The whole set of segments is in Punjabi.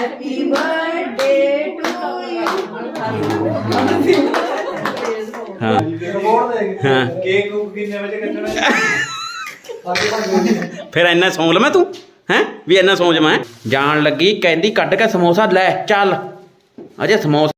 ਹੈਪੀ ਬਰਥਡੇ ਟੂ ਯੂ ਹਾਂ। ਰਿਪੋਰਟ ਦੇ ਹਾਂ। ਕੇਕ ਕੂਕ ਕਿੰਨੇ ਵਜੇ ਕੱਟਣਾ? ਫਿਰ ਇੰਨਾ ਸੌਂ ਲਵਾਂ ਤੂੰ? ਹੈ? ਵੀ ਇੰਨਾ ਸੌਂ ਜਾਵਾਂ ਜਾਣ ਲੱਗੀ ਕਹਿੰਦੀ ਕੱਢ ਕੇ ਸਮੋਸਾ ਲੈ ਚੱਲ। ਅਜੇ ਸਮੋਸਾ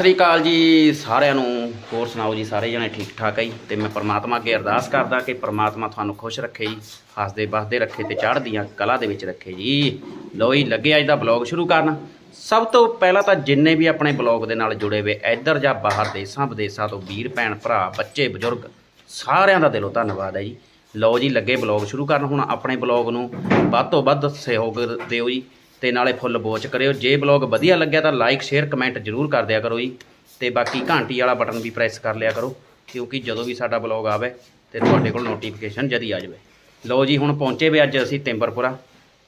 ਸਤਿ ਸ੍ਰੀ ਅਕਾਲ ਜੀ, ਸਾਰਿਆਂ ਨੂੰ। ਹੋਰ ਸੁਣਾਓ ਜੀ, ਸਾਰੇ ਜਣੇ ਠੀਕ ਠਾਕ ਹੈ ਜੀ? ਤੇ ਮੈਂ ਪਰਮਾਤਮਾ ਅੱਗੇ ਅਰਦਾਸ ਕਰਦਾ ਕਿ ਪਰਮਾਤਮਾ ਤੁਹਾਨੂੰ ਖੁਸ਼ ਰੱਖੇ ਜੀ, ਹੱਸਦੇ ਬਸਦੇ ਰੱਖੇ ਤੇ ਚੜ੍ਹਦੀਆਂ ਕਲਾ ਦੇ ਵਿੱਚ ਰੱਖੇ ਜੀ। ਲੋ ਜੀ, ਲੱਗੇ ਅੱਜ ਦਾ ਬਲੌਗ ਸ਼ੁਰੂ ਕਰਨ। ਸਭ ਤੋਂ ਪਹਿਲਾਂ ਤਾਂ ਜਿੰਨੇ ਵੀ ਆਪਣੇ ਬਲੌਗ ਦੇ ਨਾਲ ਜੁੜੇ ਹੋਏ, ਇੱਧਰ ਜਾਂ ਬਾਹਰ, ਦੇਸਾਂ ਵਿਦੇਸਾਂ ਤੋਂ ਵੀਰ, ਭੈਣ, ਭਰਾ, ਬੱਚੇ, ਬਜ਼ੁਰਗ, ਸਾਰਿਆਂ ਦਾ ਦਿਲੋਂ ਧੰਨਵਾਦ ਹੈ ਜੀ। ਲਓ ਜੀ, ਲੱਗੇ ਬਲੌਗ ਸ਼ੁਰੂ ਕਰਨ। ਹੁਣ ਆਪਣੇ ਬਲੌਗ ਨੂੰ ਵੱਧ ਤੋਂ ਵੱਧ ਸਹਿਯੋਗ ਦਿਓ ਜੀ। ਤੇ ਨਾਲੇ ਫੁੱਲ ਬੋਚ ਕਰਿਓ। ਜੇ ਬਲੌਗ ਵਧੀਆ ਲੱਗਿਆ ਤਾਂ ਲਾਈਕ ਸ਼ੇਅਰ ਕਮੈਂਟ ਜ਼ਰੂਰ ਕਰ ਦਿਆ ਕਰੋ ਜੀ। ਤੇ ਬਾਕੀ ਘੰਟੀ ਵਾਲਾ ਬਟਨ ਵੀ ਪ੍ਰੈਸ ਕਰ ਲਿਆ ਕਰੋ, ਕਿਉਂਕਿ ਜਦੋਂ ਵੀ ਸਾਡਾ ਬਲੌਗ ਆਵੇ ਤੇ ਤੁਹਾਡੇ ਕੋਲ ਨੋਟੀਫਿਕੇਸ਼ਨ ਜਦੀ ਆ ਜਾਵੇ। ਲਓ ਜੀ, ਹੁਣ ਪਹੁੰਚੇ ਵੀ ਅੱਜ ਅਸੀਂ ਤਿੰਬਰਪੁਰਾ।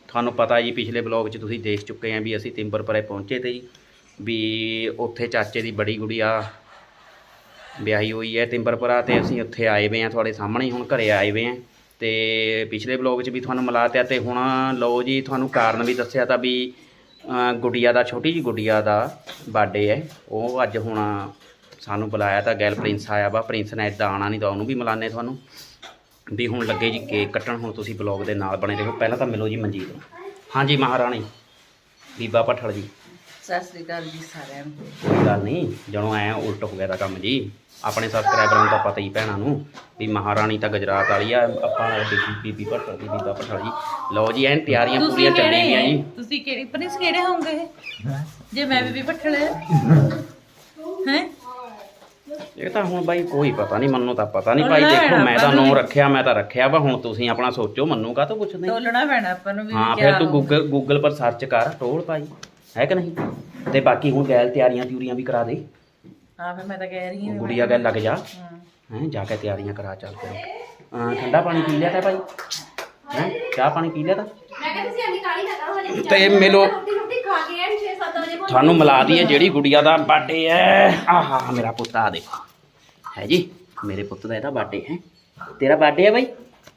ਤੁਹਾਨੂੰ ਪਤਾ ਜੀ, ਪਿਛਲੇ ਬਲੌਗ 'ਚ ਤੁਸੀਂ ਦੇਖ ਚੁੱਕੇ ਆਂ ਵੀ ਅਸੀਂ ਤਿੰਬਰਪੁਰੇ ਪਹੁੰਚੇ ਤੇ ਜੀ, ਵੀ ਉੱਥੇ ਚਾਚੇ ਦੀ ਬੜੀ ਗੁੜੀਆ ਵਿਆਹੀ ਹੋਈ ਹੈ ਤਿੰਬਰਪੁਰਾ ਤੇ ਅਸੀਂ ਉੱਥੇ ਆਏ ਵੇ ਆ, ਤੁਹਾਡੇ ਸਾਹਮਣੇ ਹੁਣ ਘਰੇ ਆਏ ਵੇ ਆ। ਤੇ ਪਿਛਲੇ ਬਲੌਗ 'ਚ ਵੀ ਤੁਹਾਨੂੰ ਮਿਲਾਤਿਆ ਤੇ ਹੁਣ ਲਓ ਜੀ ਤੁਹਾਨੂੰ ਕਾਰਨ ਵੀ ਦੱਸਿਆ ਤਾਂ ਵੀ ਅ, ਗੁੱਡੀਆ ਦਾ ਛੋਟੀ ਜੀ ਗੁੱਡੀਆ ਦਾ ਬਰਥਡੇ ਹੈ। ਉਹ ਅੱਜ ਹੁਣ ਸਾਨੂੰ ਬੁਲਾਇਆ ਤਾਂ ਗੈਲ ਪ੍ਰਿੰਸ ਆਇਆ ਵਾ। ਪ੍ਰਿੰਸ ਨੇ ਇਦਾਂ ਆਣਾ ਨਹੀਂ ਤਾਂ ਉਹਨੂੰ ਵੀ ਮਿਲਾਨੇ ਤੁਹਾਨੂੰ। ਵੀ ਹੁਣ ਲੱਗੇ ਜੀ ਕੇਕ ਕੱਟਣ ਹੁਣ ਤੁਸੀਂ ਬਲੌਗ ਦੇ ਨਾਲ ਬਣੇ ਰਹੋ। ਪਹਿਲਾਂ ਤਾਂ ਮਿਲੋ ਜੀ ਮਨਜੀਤ ਹਾਂਜੀ ਮਹਾਰਾਣੀ ਬੀਬਾ ਭੱਠਲ ਜੀ। ਸਤਿ ਸ੍ਰੀ ਅਕਾਲ ਜੀ ਸਾਰਿਆਂ ਨੂੰ। ਕੋਈ ਗੱਲ ਨਹੀਂ ਜਦੋਂ ਐ ਉਲਟ ਹੋ ਗਿਆ ਦਾ ਕੰਮ ਜੀ। ਆਪਣੇ ਸਬਸਕ੍ਰਾਈਬਰਾਂ ਨੂੰ ਤਾਂ ਪਤਾ ਹੀ ਭੈਣਾਂ ਨੂੰ ਵੀ ਮਹਾਰਾਣੀ ਤਾਂ ਗੁਜਰਾਤ ਵਾਲੀ ਆ ਆਪਾਂ ਬੀਬੀ ਬੀਬੀ ਭੱਟਲ ਦੀ ਬੀਬਾ ਭੱਟਲ ਜੀ। ਲਓ ਜੀ ਐਨ ਤਿਆਰੀਆਂ ਪੂਰੀਆਂ ਚੱਲੀ ਗਈਆਂ ਜੀ। ਤੁਸੀਂ ਕਿਹੜੀ ਪ੍ਰਿੰਸ ਕਿਹੜੇ ਹੋਵੋਗੇ ਜੇ ਮੈਂ ਵੀ ਪਠੜ ਹੈ? ਇਹ ਤਾਂ ਹੁਣ ਬਾਈ ਕੋਈ ਪਤਾ ਨਹੀਂ ਮੰਨੂ ਤਾਂ ਪਤਾ ਨਹੀਂ ਭਾਈ ਦੇਖੋ ਮੈਂ ਤਾਂ ਨਾਂ ਰੱਖਿਆ ਮੈਂ ਤਾਂ ਰੱਖਿਆ ਵਾ ਹੁਣ ਤੁਸੀਂ ਆਪਣਾ ਸੋਚੋ ਮੰਨੂ ਕਾ ਤੋਂ ਪੁੱਛਦੇ ਤੋਲਣਾ ਪੈਣਾ ਆਪਾਂ ਨੂੰ ਵੀ ਹਾਂ ਫਿਰ ਤੂੰ ਗੂਗਲ ਗੂਗਲ ਪਰ ਸਰਚ ਕਰ ਟੋਲ ਭਾਈ। ਹੈ ਕਿ ਨਹੀਂ? ਤੇ ਬਾਕੀ ਹੁਣ ਗੈਲ ਤਿਆਰੀਆਂ ਤਿਉਰੀਆਂ ਵੀ ਕਰਾ ਦੇ। ਹਾਂ ਫਿਰ ਮੈਂ ਤਾਂ ਕਹਿ ਰਹੀ ਹਾਂ ਗੁੜੀਆ ਗੱਲ ਲੱਗ ਜਾ। ਹਾਂ। ਹੈਂ ਜਾ ਕੇ ਤਿਆਰੀਆਂ ਕਰਾ ਚੱਲ ਫਿਰ। ਠੰਡਾ ਪਾਣੀ ਪੀ ਲਿਆ ਤਾਂ ਭਾਈ। ਹੈ ਚਾਹ ਪਾਣੀ ਪੀ ਲਿਆ ਤਾਂ। ਮੈਂ ਕਿਹਾ ਤੁਸੀਂ ਅੰਨੀ ਕਾਲੀ ਨਾ ਕਰੋ ਹਜੇ ਤੇ ਮਿਲੋ। ਰੋਟੀ ਰੋਟੀ ਖਾ ਕੇ ਐਨ 6-7 ਵਜੇ ਪਹੁੰਚ ਤੁਹਾਨੂੰ ਮਿਲਾ ਦਈਏ ਜਿਹੜੀ ਗੁੜੀਆ ਦਾ ਬਰਥਡੇ ਹੈ। ਆਹਾ ਮੇਰਾ ਪੁੱਤ ਆ ਦੇਖੋ। ਹੈ ਜੀ ਮੇਰੇ ਪੁੱਤ ਦਾ ਇਹਦਾ ਬਰਥਡੇ ਹੈ। ਤੇਰਾ ਬਰਥਡੇ ਹੈ ਬਾਈ?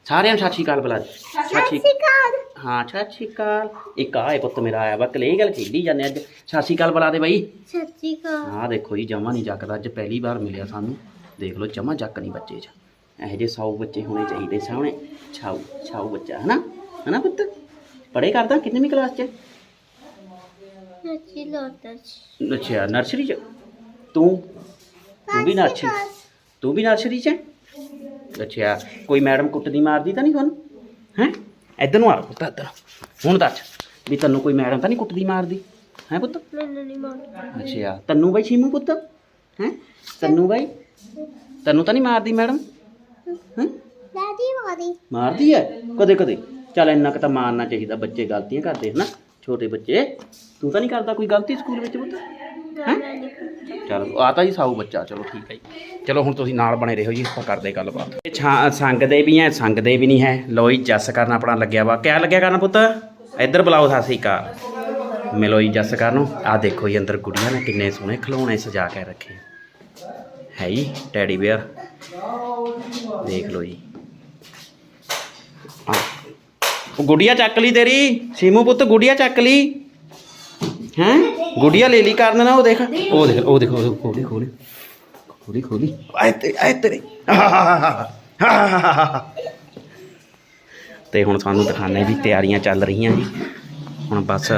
ਸਾਰਿਆਂ ਨੂੰ ਸਤਿ ਸ਼੍ਰੀ ਅਕਾਲ ਬੁਲਾ ਦੇ ਸਤਿ ਸ਼੍ਰੀ ਅਕਾਲ। ਹਾਂ ਸਤਿ ਸ਼੍ਰੀ ਅਕਾਲ। ਇੱਕ ਆ ਇਹ ਪੁੱਤ ਮੇਰਾ ਆਇਆ ਵਾ ਕਲੇ ਗੱਲ ਖੇਡੀ ਜਾਂਦੇ ਅੱਜ। ਸਤਿ ਸ਼੍ਰੀ ਅਕਾਲ ਬੁਲਾ ਦੇ ਬਾਈ। ਸੱਚੀ ਕਾ ਆਹ ਦੇਖੋ ਜੀ ਜਮਾ ਨਹੀਂ ਜੱਕਦਾ ਅੱਜ ਪਹਿਲੀ ਵਾਰ ਮਿਲਿਆ ਸਾਨੂੰ। ਦੇਖ ਲਓ ਜਮਾ ਜੱਕ ਨਹੀਂ ਬੱਚੇ 'ਚ। ਇਹੋ ਜਿਹੇ ਸੌ ਬੱਚੇ ਹੋਣੇ ਚਾਹੀਦੇ ਸਾਹਮਣੇ। ਛਾਊ ਛਾਊ ਬੱਚਾ ਹਨਾ? ਹਨਾ ਪੁੱਤ? ਪੜ੍ਹੇ ਕਰਦਾ ਕਿੰਨਵੀਂ ਕਲਾਸ 'ਚ? ਲੋਟਸ ਅੱਛਾ ਨਰਸਰੀ 'ਚ। ਤੂੰ? ਤੂੰ ਵੀ ਨਰਸਰੀ ਤੂੰ ਵੀ ਨਰਸਰੀ 'ਚ ਹੈ? ਅੱਛਾ ਕੋਈ ਮੈਡਮ ਕੁੱਟਦੀ ਮਾਰਦੀ ਤਾਂ ਨਹੀਂ ਤੁਹਾਨੂੰ? ਹੈ? ਇੱਧਰ ਨੂੰ ਆ ਪੁੱਤ ਇੱਧਰ ਹੁਣ ਦੱਸ ਵੀ ਤੈਨੂੰ ਕੋਈ ਮੈਡਮ ਤਾਂ ਨਹੀਂ ਕੁੱਟਦੀ ਮਾਰਦੀ? ਹੈ ਪੁੱਤ? ਮੈਨੂੰ ਨਹੀਂ ਮਾਰ ਅੱਛਾ ਤੈਨੂੰ ਬਾਈ ਛੀਮੂ ਪੁੱਤ? ਹੈ? ਤੈਨੂੰ ਬਾਈ? ਤੈਨੂੰ ਤਾਂ ਨਹੀਂ ਮਾਰਦੀ ਮੈਡਮ? ਹੈ? ਦਾਦੀ ਮਾਰੀ ਮਾਰਦੀ ਹੈ ਕਦੇ ਕਦੇ। ਚੱਲ ਇੰਨਾ ਕੁ ਤਾਂ ਮਾਰਨਾ ਚਾਹੀਦਾ ਬੱਚੇ ਗਲਤੀਆਂ ਕਰਦੇ ਹਨ। ਛੋਟੇ ਬੱਚੇ। ਤੂੰ ਤਾਂ ਨਹੀਂ ਕਰਦਾ ਕੋਈ ਗਲਤੀ ਸਕੂਲ ਵਿੱਚ ਪੁੱਤ? ਹੈਂ? ਚਲੋ, ਆ ਜੀ ਸਾਊ ਬੱਚਾ, ਚਲੋ ਠੀਕ ਹੈ ਜੀ। ਚਲੋ, ਹੁਣ ਤੁਸੀਂ ਨਾਲ ਬਣੇ ਰਹੋ ਜੀ, ਆਪਾਂ ਕਰਦੇ ਗੱਲਬਾਤ। ਇਹ ਛਾਂ- ਸੰਗਦੇ ਵੀ ਐ ਸੰਗਦੇ ਵੀ ਨਹੀਂ ਹੈ। ਲੋ ਜੀ, ਜੱਸ ਕਰਨ ਆਪਣਾ ਲੱਗਿਆ ਵਾ। ਕਿਆ ਲੱਗਿਆ ਕਰਨ ਪੁੱਤ? ਇੱਧਰ ਬੁਲਾਓ, ਸਤਿ ਸ੍ਰੀ ਅਕਾਲ। ਮਿਲੋ ਜੀ, ਜੱਸ ਕਰਨ। ਨੂੰ ਆ ਦੇਖੋ ਜੀ, ਅੰਦਰ ਗੁੜੀਆਂ ਨੇ ਕਿੰਨੇ ਸੋਹਣੇ ਖਿਡੌਣੇ ਸਜਾ ਕੇ ਰੱਖੇ। ਹੈ ਜੀ ਟੈਡੀ ਬੇਅਰ ਦੇਖ ਲਓ ਜੀ। ਗੁੜੀਆ ਚੱਕ ਲਈ ਤੇਰੀ? ਸੀਮੂ ਪੁੱਤ, ਗੁੜੀਆ ਚੱਕ ਲਈ? ਹੈਂ? ਗੁੜੀਆ ਲੈ ਲਈ ਕਰਨ ਨਾ, ਉਹ ਦੇਖ। ਉਹ ਦੇਖ, ਉਹ ਦੇਖੋ ਖੋਲੀ ਖੋਲੀ ਖੋਲੀ ਖੋਲੀ। ਆਏ ਤੇ, ਆਏ ਤੇਰੇ। ਤੇ ਹੁਣ ਸਾਨੂੰ ਦਿਖਾਣੇ ਵੀ ਤਿਆਰੀਆਂ ਚੱਲ ਰਹੀਆਂ ਜੀ। ਹੁਣ ਬਸ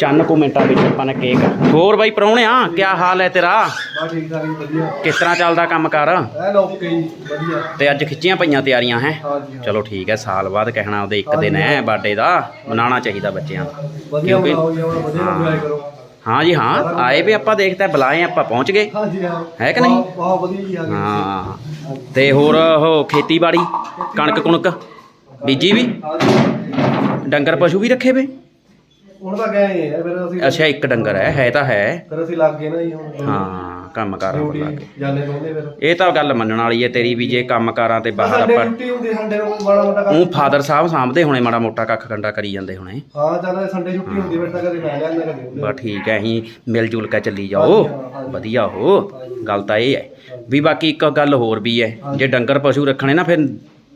ਚੰਨ ਕੁ ਮਿੰਟਾਂ ਵਿੱਚ ਆਪਾਂ ਨੇ ਕੇਕ ਹੋਰ ਬਾਈ ਪਰੌਣਿਆ ਕੀ ਹਾਲ ਹੈ ਤੇਰਾ? ਬਾ ਠੀਕ ਠਾਕ ਜੀ ਵਧੀਆ। ਕਿਸ ਤਰ੍ਹਾਂ ਚੱਲਦਾ ਕੰਮ ਕਰ? ਐਨ ਓਕੇ ਜੀ ਵਧੀਆ। ਤੇ ਅੱਜ ਖਿੱਚੀਆਂ ਪਈਆਂ ਤਿਆਰੀਆਂ ਹੈ। ਚਲੋ ਠੀਕ ਹੈ ਸਾਲ ਬਾਅਦ ਕਹਿਣਾ ਉਹਦੇ ਇੱਕ ਦਿਨ ਹੈ ਬਰਥਡੇ ਦਾ ਮਨਾਉਣਾ ਚਾਹੀਦਾ ਬੱਚਿਆਂ ਦਾ ਕਿਉਂਕਿ- ਹਾਂ। ਜੀ ਹਾਂ ਆਏ ਵੀ ਆਪਾਂ ਦੇਖਦੇ ਬੁਲਾਏ ਆਪਾਂ ਪਹੁੰਚ ਗਏ। ਹਾਂ। ਕਿ ਨਹੀਂ? ਬਹੁਤ- ਵਧੀਆ ਜੀ ਆ ਗਏ ਹਾਂ। ਤੇ ਹੋਰ ਉਹ ਖੇਤੀਬਾੜੀ ਕਣਕ ਕੁਣਕ ਬੀਜੀ ਵੀ? ਡੰਗਰ ਪਸ਼ੂ ਵੀ ਰੱਖੇ ਵੇ? ਹੁਣ ਤਾਂ ਗਏ ਆ ਫਿਰ ਅਸੀਂ ਅੱਛਾ ਇੱਕ ਡੰਗਰ ਹੈ ਹੈ ਤਾਂ ਹੈ। ਫਿਰ ਅਸੀਂ ਲੱਗ ਗਏ ਨਾ ਜੀ ਹੁਣ। ਹਾਂ ਕੰਮ ਕਾਰਾਂ ਪਰ ਲੱਗ ਗਏ। ਜਾਣੇ ਦੋਨੇ ਫਿਰ। ਇਹ ਤਾਂ ਗੱਲ ਮੰਨਣ ਵਾਲੀ ਹੈ ਤੇਰੀ ਵੀ ਜੇ ਕੰਮ ਕਾਰਾਂ ਤੇ ਬਾਹਰ ਸਾਡੇ ਆਪਾਂ ਡਿਊਟੀ ਹੁੰਦੀ ਸੰਡੇ ਨੂੰ ਮਾੜਾ ਮੋਟਾ ਕੰਮ ਉਹ ਫਾਦਰ ਸਾਹਿਬ ਸਾਂਭਦੇ ਹੋਣੇ ਮਾੜਾ ਮੋਟਾ ਕੱਖ ਕੰਡਾ ਕਰੀ ਜਾਂਦੇ ਹੋਣੇ। ਹਾਂ ਚੱਲ ਸੰਡੇ ਛੁੱਟੀ ਹੁੰਦੀ ਫਿਰ ਤਾਂ ਕਦੇ ਮੈਂ ਜਾਂਦਾ ਕਦੇ ਉਹਦੇ। ਬਸ ਠੀਕ ਹੈ ਅਸੀਂ ਮਿਲ ਜੁਲ ਕੇ ਚੱਲੀ ਜਾਓ। ਵਧੀਆ ਹੋ। ਗੱਲ ਤਾਂ ਇਹ ਹੈ। ਵੀ ਬਾਕੀ ਇੱਕ ਗੱਲ ਹੋਰ ਵੀ ਹੈ ਜੇ ਡੰਗਰ ਪਸ਼ੂ ਰੱਖਣੇ ਨਾ ਫਿਰ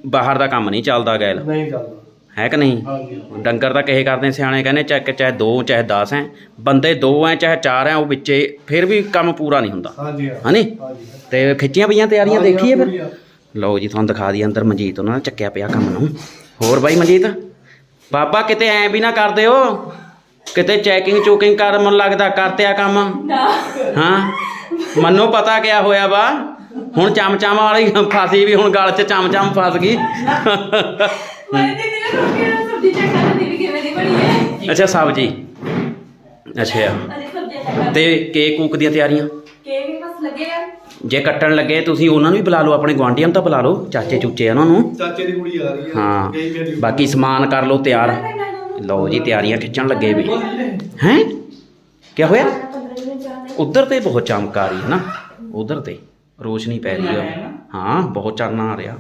ਬਾਹਰ ਦਾ ਕੰਮ ਨਹੀਂ ਚੱਲਦਾ ਗੈਲ। ਨਹੀਂ ਚੱਲਦਾ। ਹੈ ਕਿ ਨਹੀਂ? ਹਾਂਜੀ। ਡੰਗਰ ਤਾਂ ਕਹੇ ਕਰਦੇ ਸਿਆਣੇ ਕਹਿੰਦੇ ਚਾਹੇ ਚਾਹੇ 2 ਚਾਹੇ 10 ਐ ਬੰਦੇ 2 ਐ ਚਾਹੇ 4 ਐ ਉਹ ਵਿੱਚੇ ਫਿਰ ਵੀ ਕੰਮ ਪੂਰਾ ਨਹੀਂ ਹੁੰਦਾ। ਹਾਂਜੀ ਹਨੀ? ਹਾਂਜੀ। ਤੇ ਖਿੱਚੀਆਂ ਪਈਆਂ ਤਿਆਰੀਆਂ ਦੇਖੀਏ ਫਿਰ। ਲਓ ਜੀ ਤੁਹਾਨੂੰ ਦਿਖਾ ਦਈਏ ਅੰਦਰ ਮਨਜੀਤ ਉਹਨਾਂ ਨੇ ਚੱਕਿਆ ਪਿਆ ਕੰਮ ਨੂੰ। ਹੋਰ ਬਾਈ ਮਨਜੀਤ? ਬਾਬਾ ਕਿਤੇ ਐ ਵੀ ਨਾ ਕਰਦੇ ਹੋ? ਕਿਤੇ ਚੈਕਿੰਗ ਚੋਕਿੰਗ ਕਰ ਮਨ ਲੱਗਦਾ ਕਰਤੇ ਆ ਕੰਮ ਹਾਂ? ਮੈਨੂੰ ਪਤਾ ਕਿਆ ਹੋਇਆ ਵਾ। ਹੁਣ ਚਮਚਮ ਵਾਲੀ ਫਾਸੀ ਵੀ ਹੁਣ ਗਲ 'ਚ ਚਮਚਮ ਫਸ ਗਈ। ਮੈਂ ਤੇ ਰੋਟੀ ਨਾਲ ਸਬਜ਼ੀ ਚੱਕਾ ਦੀ ਵੀ ਕਿਵੇਂ ਦੀ ਬਣੀ ਹੈ। ਅੱਛਾ ਸਬਜੀ। ਅੱਛਾ। ਅਜੇ ਸਬਜ਼ੀ ਚੱਕਾ ਤੇ ਕੇਕ ਕੂਕ ਦੀਆਂ ਤਿਆਰੀਆਂ? ਕੇਕ ਵੀ ਬਸ ਲੱਗੇਗਾ ਜੇ ਕੱਟਣ ਲੱਗੇ ਤੁਸੀਂ ਉਹਨਾਂ ਨੂੰ ਵੀ ਬੁਲਾ ਲਓ ਆਪਣੇ ਗੁਆਂਢੀਆਂ ਨੂੰ ਤਾਂ ਬੁਲਾ ਲਓ ਚਾਚੇ ਚੂਚੇ ਉਹਨਾਂ ਨੂੰ। ਚਾਚੇ ਦੀ ਕੁੜੀ ਆ ਰਹੀ ਹੈ। ਹਾਂ ਗਈ ਮੇਰੀ ਬਾਕੀ ਸਮਾਨ ਕਰ ਲਓ ਤਿਆਰ। ਲਓ ਜੀ ਤਿਆਰੀਆਂ ਖਿੱਚਣ ਲੱਗੇ ਵੀ। ਹੈ? ਕੀ ਹੋਇਆ? ਉਧਰ ਤੇ ਬਹੁਤ ਚਮਕ ਆ ਰਹੀ ਹੈ ਨਾ। ਉਧਰ ਤੇ ਰੋਸ਼ਨੀ ਪੈ ਰਹੀ ਹੈ। ਹਾਂ ਬਹੁਤ ਚਾਨਣਾ ਆ ਰਿਹਾ।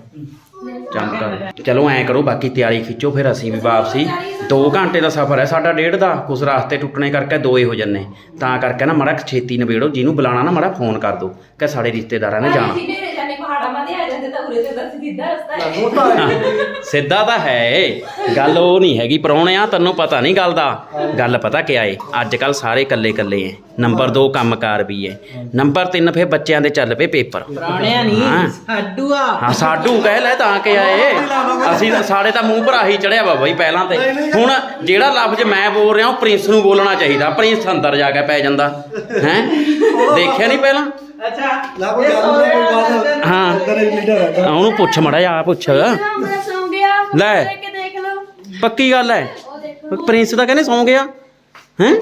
ਚਮਕ। ਚਲੋ ਐਂ ਕਰੋ ਬਾਕੀ ਤਿਆਰੀ ਖਿੱਚੋ ਫਿਰ ਅਸੀਂ ਵੀ ਵਾਪਸੀ। 2 ਘੰਟੇ ਦਾ ਸਫ਼ਰ ਹੈ ਸਾਡਾ ਡੇਢ ਦਾ। ਕੁਛ ਰਾਸਤੇ ਟੁੱਟਣੇ ਕਰਕੇ ਦੋਏ ਹੋ ਜੰਨੇ। ਤਾਂ ਕਰਕੇ ਨਾ ਮੜਾ ਛੇਤੀ ਨਿਬੇੜੋ ਜਿਹਨੂੰ ਬੁਲਾਣਾ ਨਾ ਮੜਾ ਫੋਨ ਕਰ ਦਿਓ ਕਿ ਸਾਡੇ ਰਿਸ਼ਤੇਦਾਰਾਂ ਨੇ ਜਾਣਾ। ਅਸੀਂ ਪਹਾੜਾਂ ਸਿੱਧਾ ਰਸਤਾ ਹੈ। ਉਹ ਤਾਂ ਆਈ ਸਿੱਧਾ ਤਾਂ ਹੈ ਏ। ਗੱਲ ਉਹ ਨਹੀਂ ਹੈਗੀ ਪਰੌਣਿਆ ਤੈਨੂੰ ਪਤਾ ਨਹੀਂ ਗੱਲ ਦਾ। ਗੱਲ ਪਤਾ ਕਿਆ ਏ? ਅੱਜ ਕੱਲ ਸਾਰੇ ਇਕੱਲੇ ਇਕੱਲੇ ਐ। ਨੰਬਰ 2 ਕੰਮਕਾਰ ਵੀ ਐ। ਨੰਬਰ 3 ਫੇ ਬੱਚਿਆਂ ਦੇ ਚੱਲ ਪਏ ਪੇਪਰ। ਪੁਰਾਣਿਆ ਨਹੀਂ ਹਾਂ। ਸਾਡੂ ਆ। ਹਾਂ ਸਾਡੂ ਕਹਿ ਲੈ ਤਾਂ ਕਿ ਆਏ ਅਸੀਂ ਤਾਂ ਸਾਡੇ ਤਾਂ ਮੂੰਹ ਭਰਾ ਹੀ ਚੜਿਆ ਵਾ ਬਈ ਪਹਿਲਾਂ ਤੇ। ਹੁਣ ਜਿਹੜਾ ਲਫ਼ਜ਼ ਮੈਂ ਬੋਲ ਰਿਹਾ ਉਹ ਪ੍ਰਿੰਸ ਨੂੰ ਬੋਲਣਾ ਚਾਹੀਦਾ। ਪ੍ਰਿੰਸ ਅੰਦਰ ਜਾ ਕੇ ਪੈ ਜਾਂਦਾ। ਹੈ? ਦੇਖਿਆ ਨਹੀਂ ਪਹਿਲਾਂ? ਹਾਂ। ਉਹਨੂੰ ਪੁੱਛ ਮੜਾ ਜਾ ਪੁੱਛ। ਮੈਂ ਸੌਂ ਗਿਆ ਲੈ। ਦੇਖ ਕੇ ਦੇਖ ਲਓ। ਪੱਕੀ ਗੱਲ ਹੈ ਉਹ ਦੇਖੋ। ਪ੍ਰਿੰਸ ਤਾਂ ਕਹਿੰਦੇ ਸੌਂ ਗਿਆ। ਹੈ?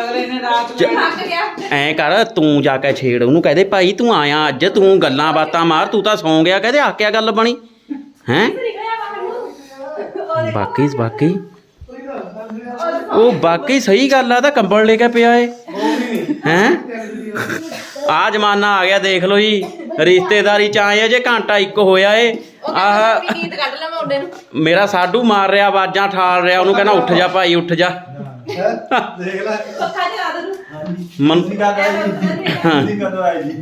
ਅਗਲੇ ਨੇ ਰਾਤ ਜ- ਥੱਕ ਗਿਆ। ਐਂ ਕਰ ਤੂੰ ਜਾ ਕੇ ਛੇੜ ਉਹਨੂੰ ਕਹਦੇ ਭਾਈ ਤੂੰ ਆਇਆ ਅੱਜ ਤੂੰ ਗੱਲਾਂ ਬਾਤਾਂ ਮਾਰ ਤੂੰ ਤਾਂ ਸੌਂ ਗਿਆ ਕਹਦੇ ਆ ਕਿਆ ਗੱਲ ਬਣੀ? ਹੈ? ਨਿਕਲਿਆ ਬਾਹਰ ਨੂੰ। ਬਾਕੀ ਬਾਕੀ। ਉਹ ਬਾਕੀ ਸਹੀ ਗੱਲ ਆ ਤਾਂ ਕੰਬਲ ਲੈ ਕੇ ਪਿਆ ਏ। ਹੈ? ਆ ਜਮਾਨਾ ਆ ਗਿਆ ਦੇਖ ਲਓ ਜੀ। ਰਿਸ਼ਤੇਦਾਰੀ ਚ ਆਏ ਆ ਜੇ ਘੰਟਾ ਇੱਕ ਹੋਇਆ ਏ। ਆਹ ਨੀਂਦ ਕੱਢ ਲਾ ਮੈਂ ਉਹਦੇ ਨੂੰ। ਮੇਰਾ ਸਾਡੂ ਮਾਰ ਰਿਹਾ ਆਵਾਜ਼ਾਂ ਠਾਲ ਰਿਹਾ ਉਹਨੂੰ ਕਹਿੰਦਾ ਉੱਠ ਜਾ ਭਾਈ ਉੱਠ ਜਾ। ਹੈਂ? ਦੇਖ ਲੈ। ਪੱਖਾ ਚਲਾ ਦੇ ਨੂੰ ਮਨ ਹਾਂ। ਕਦੋਂ ਆਈ ਜੀ?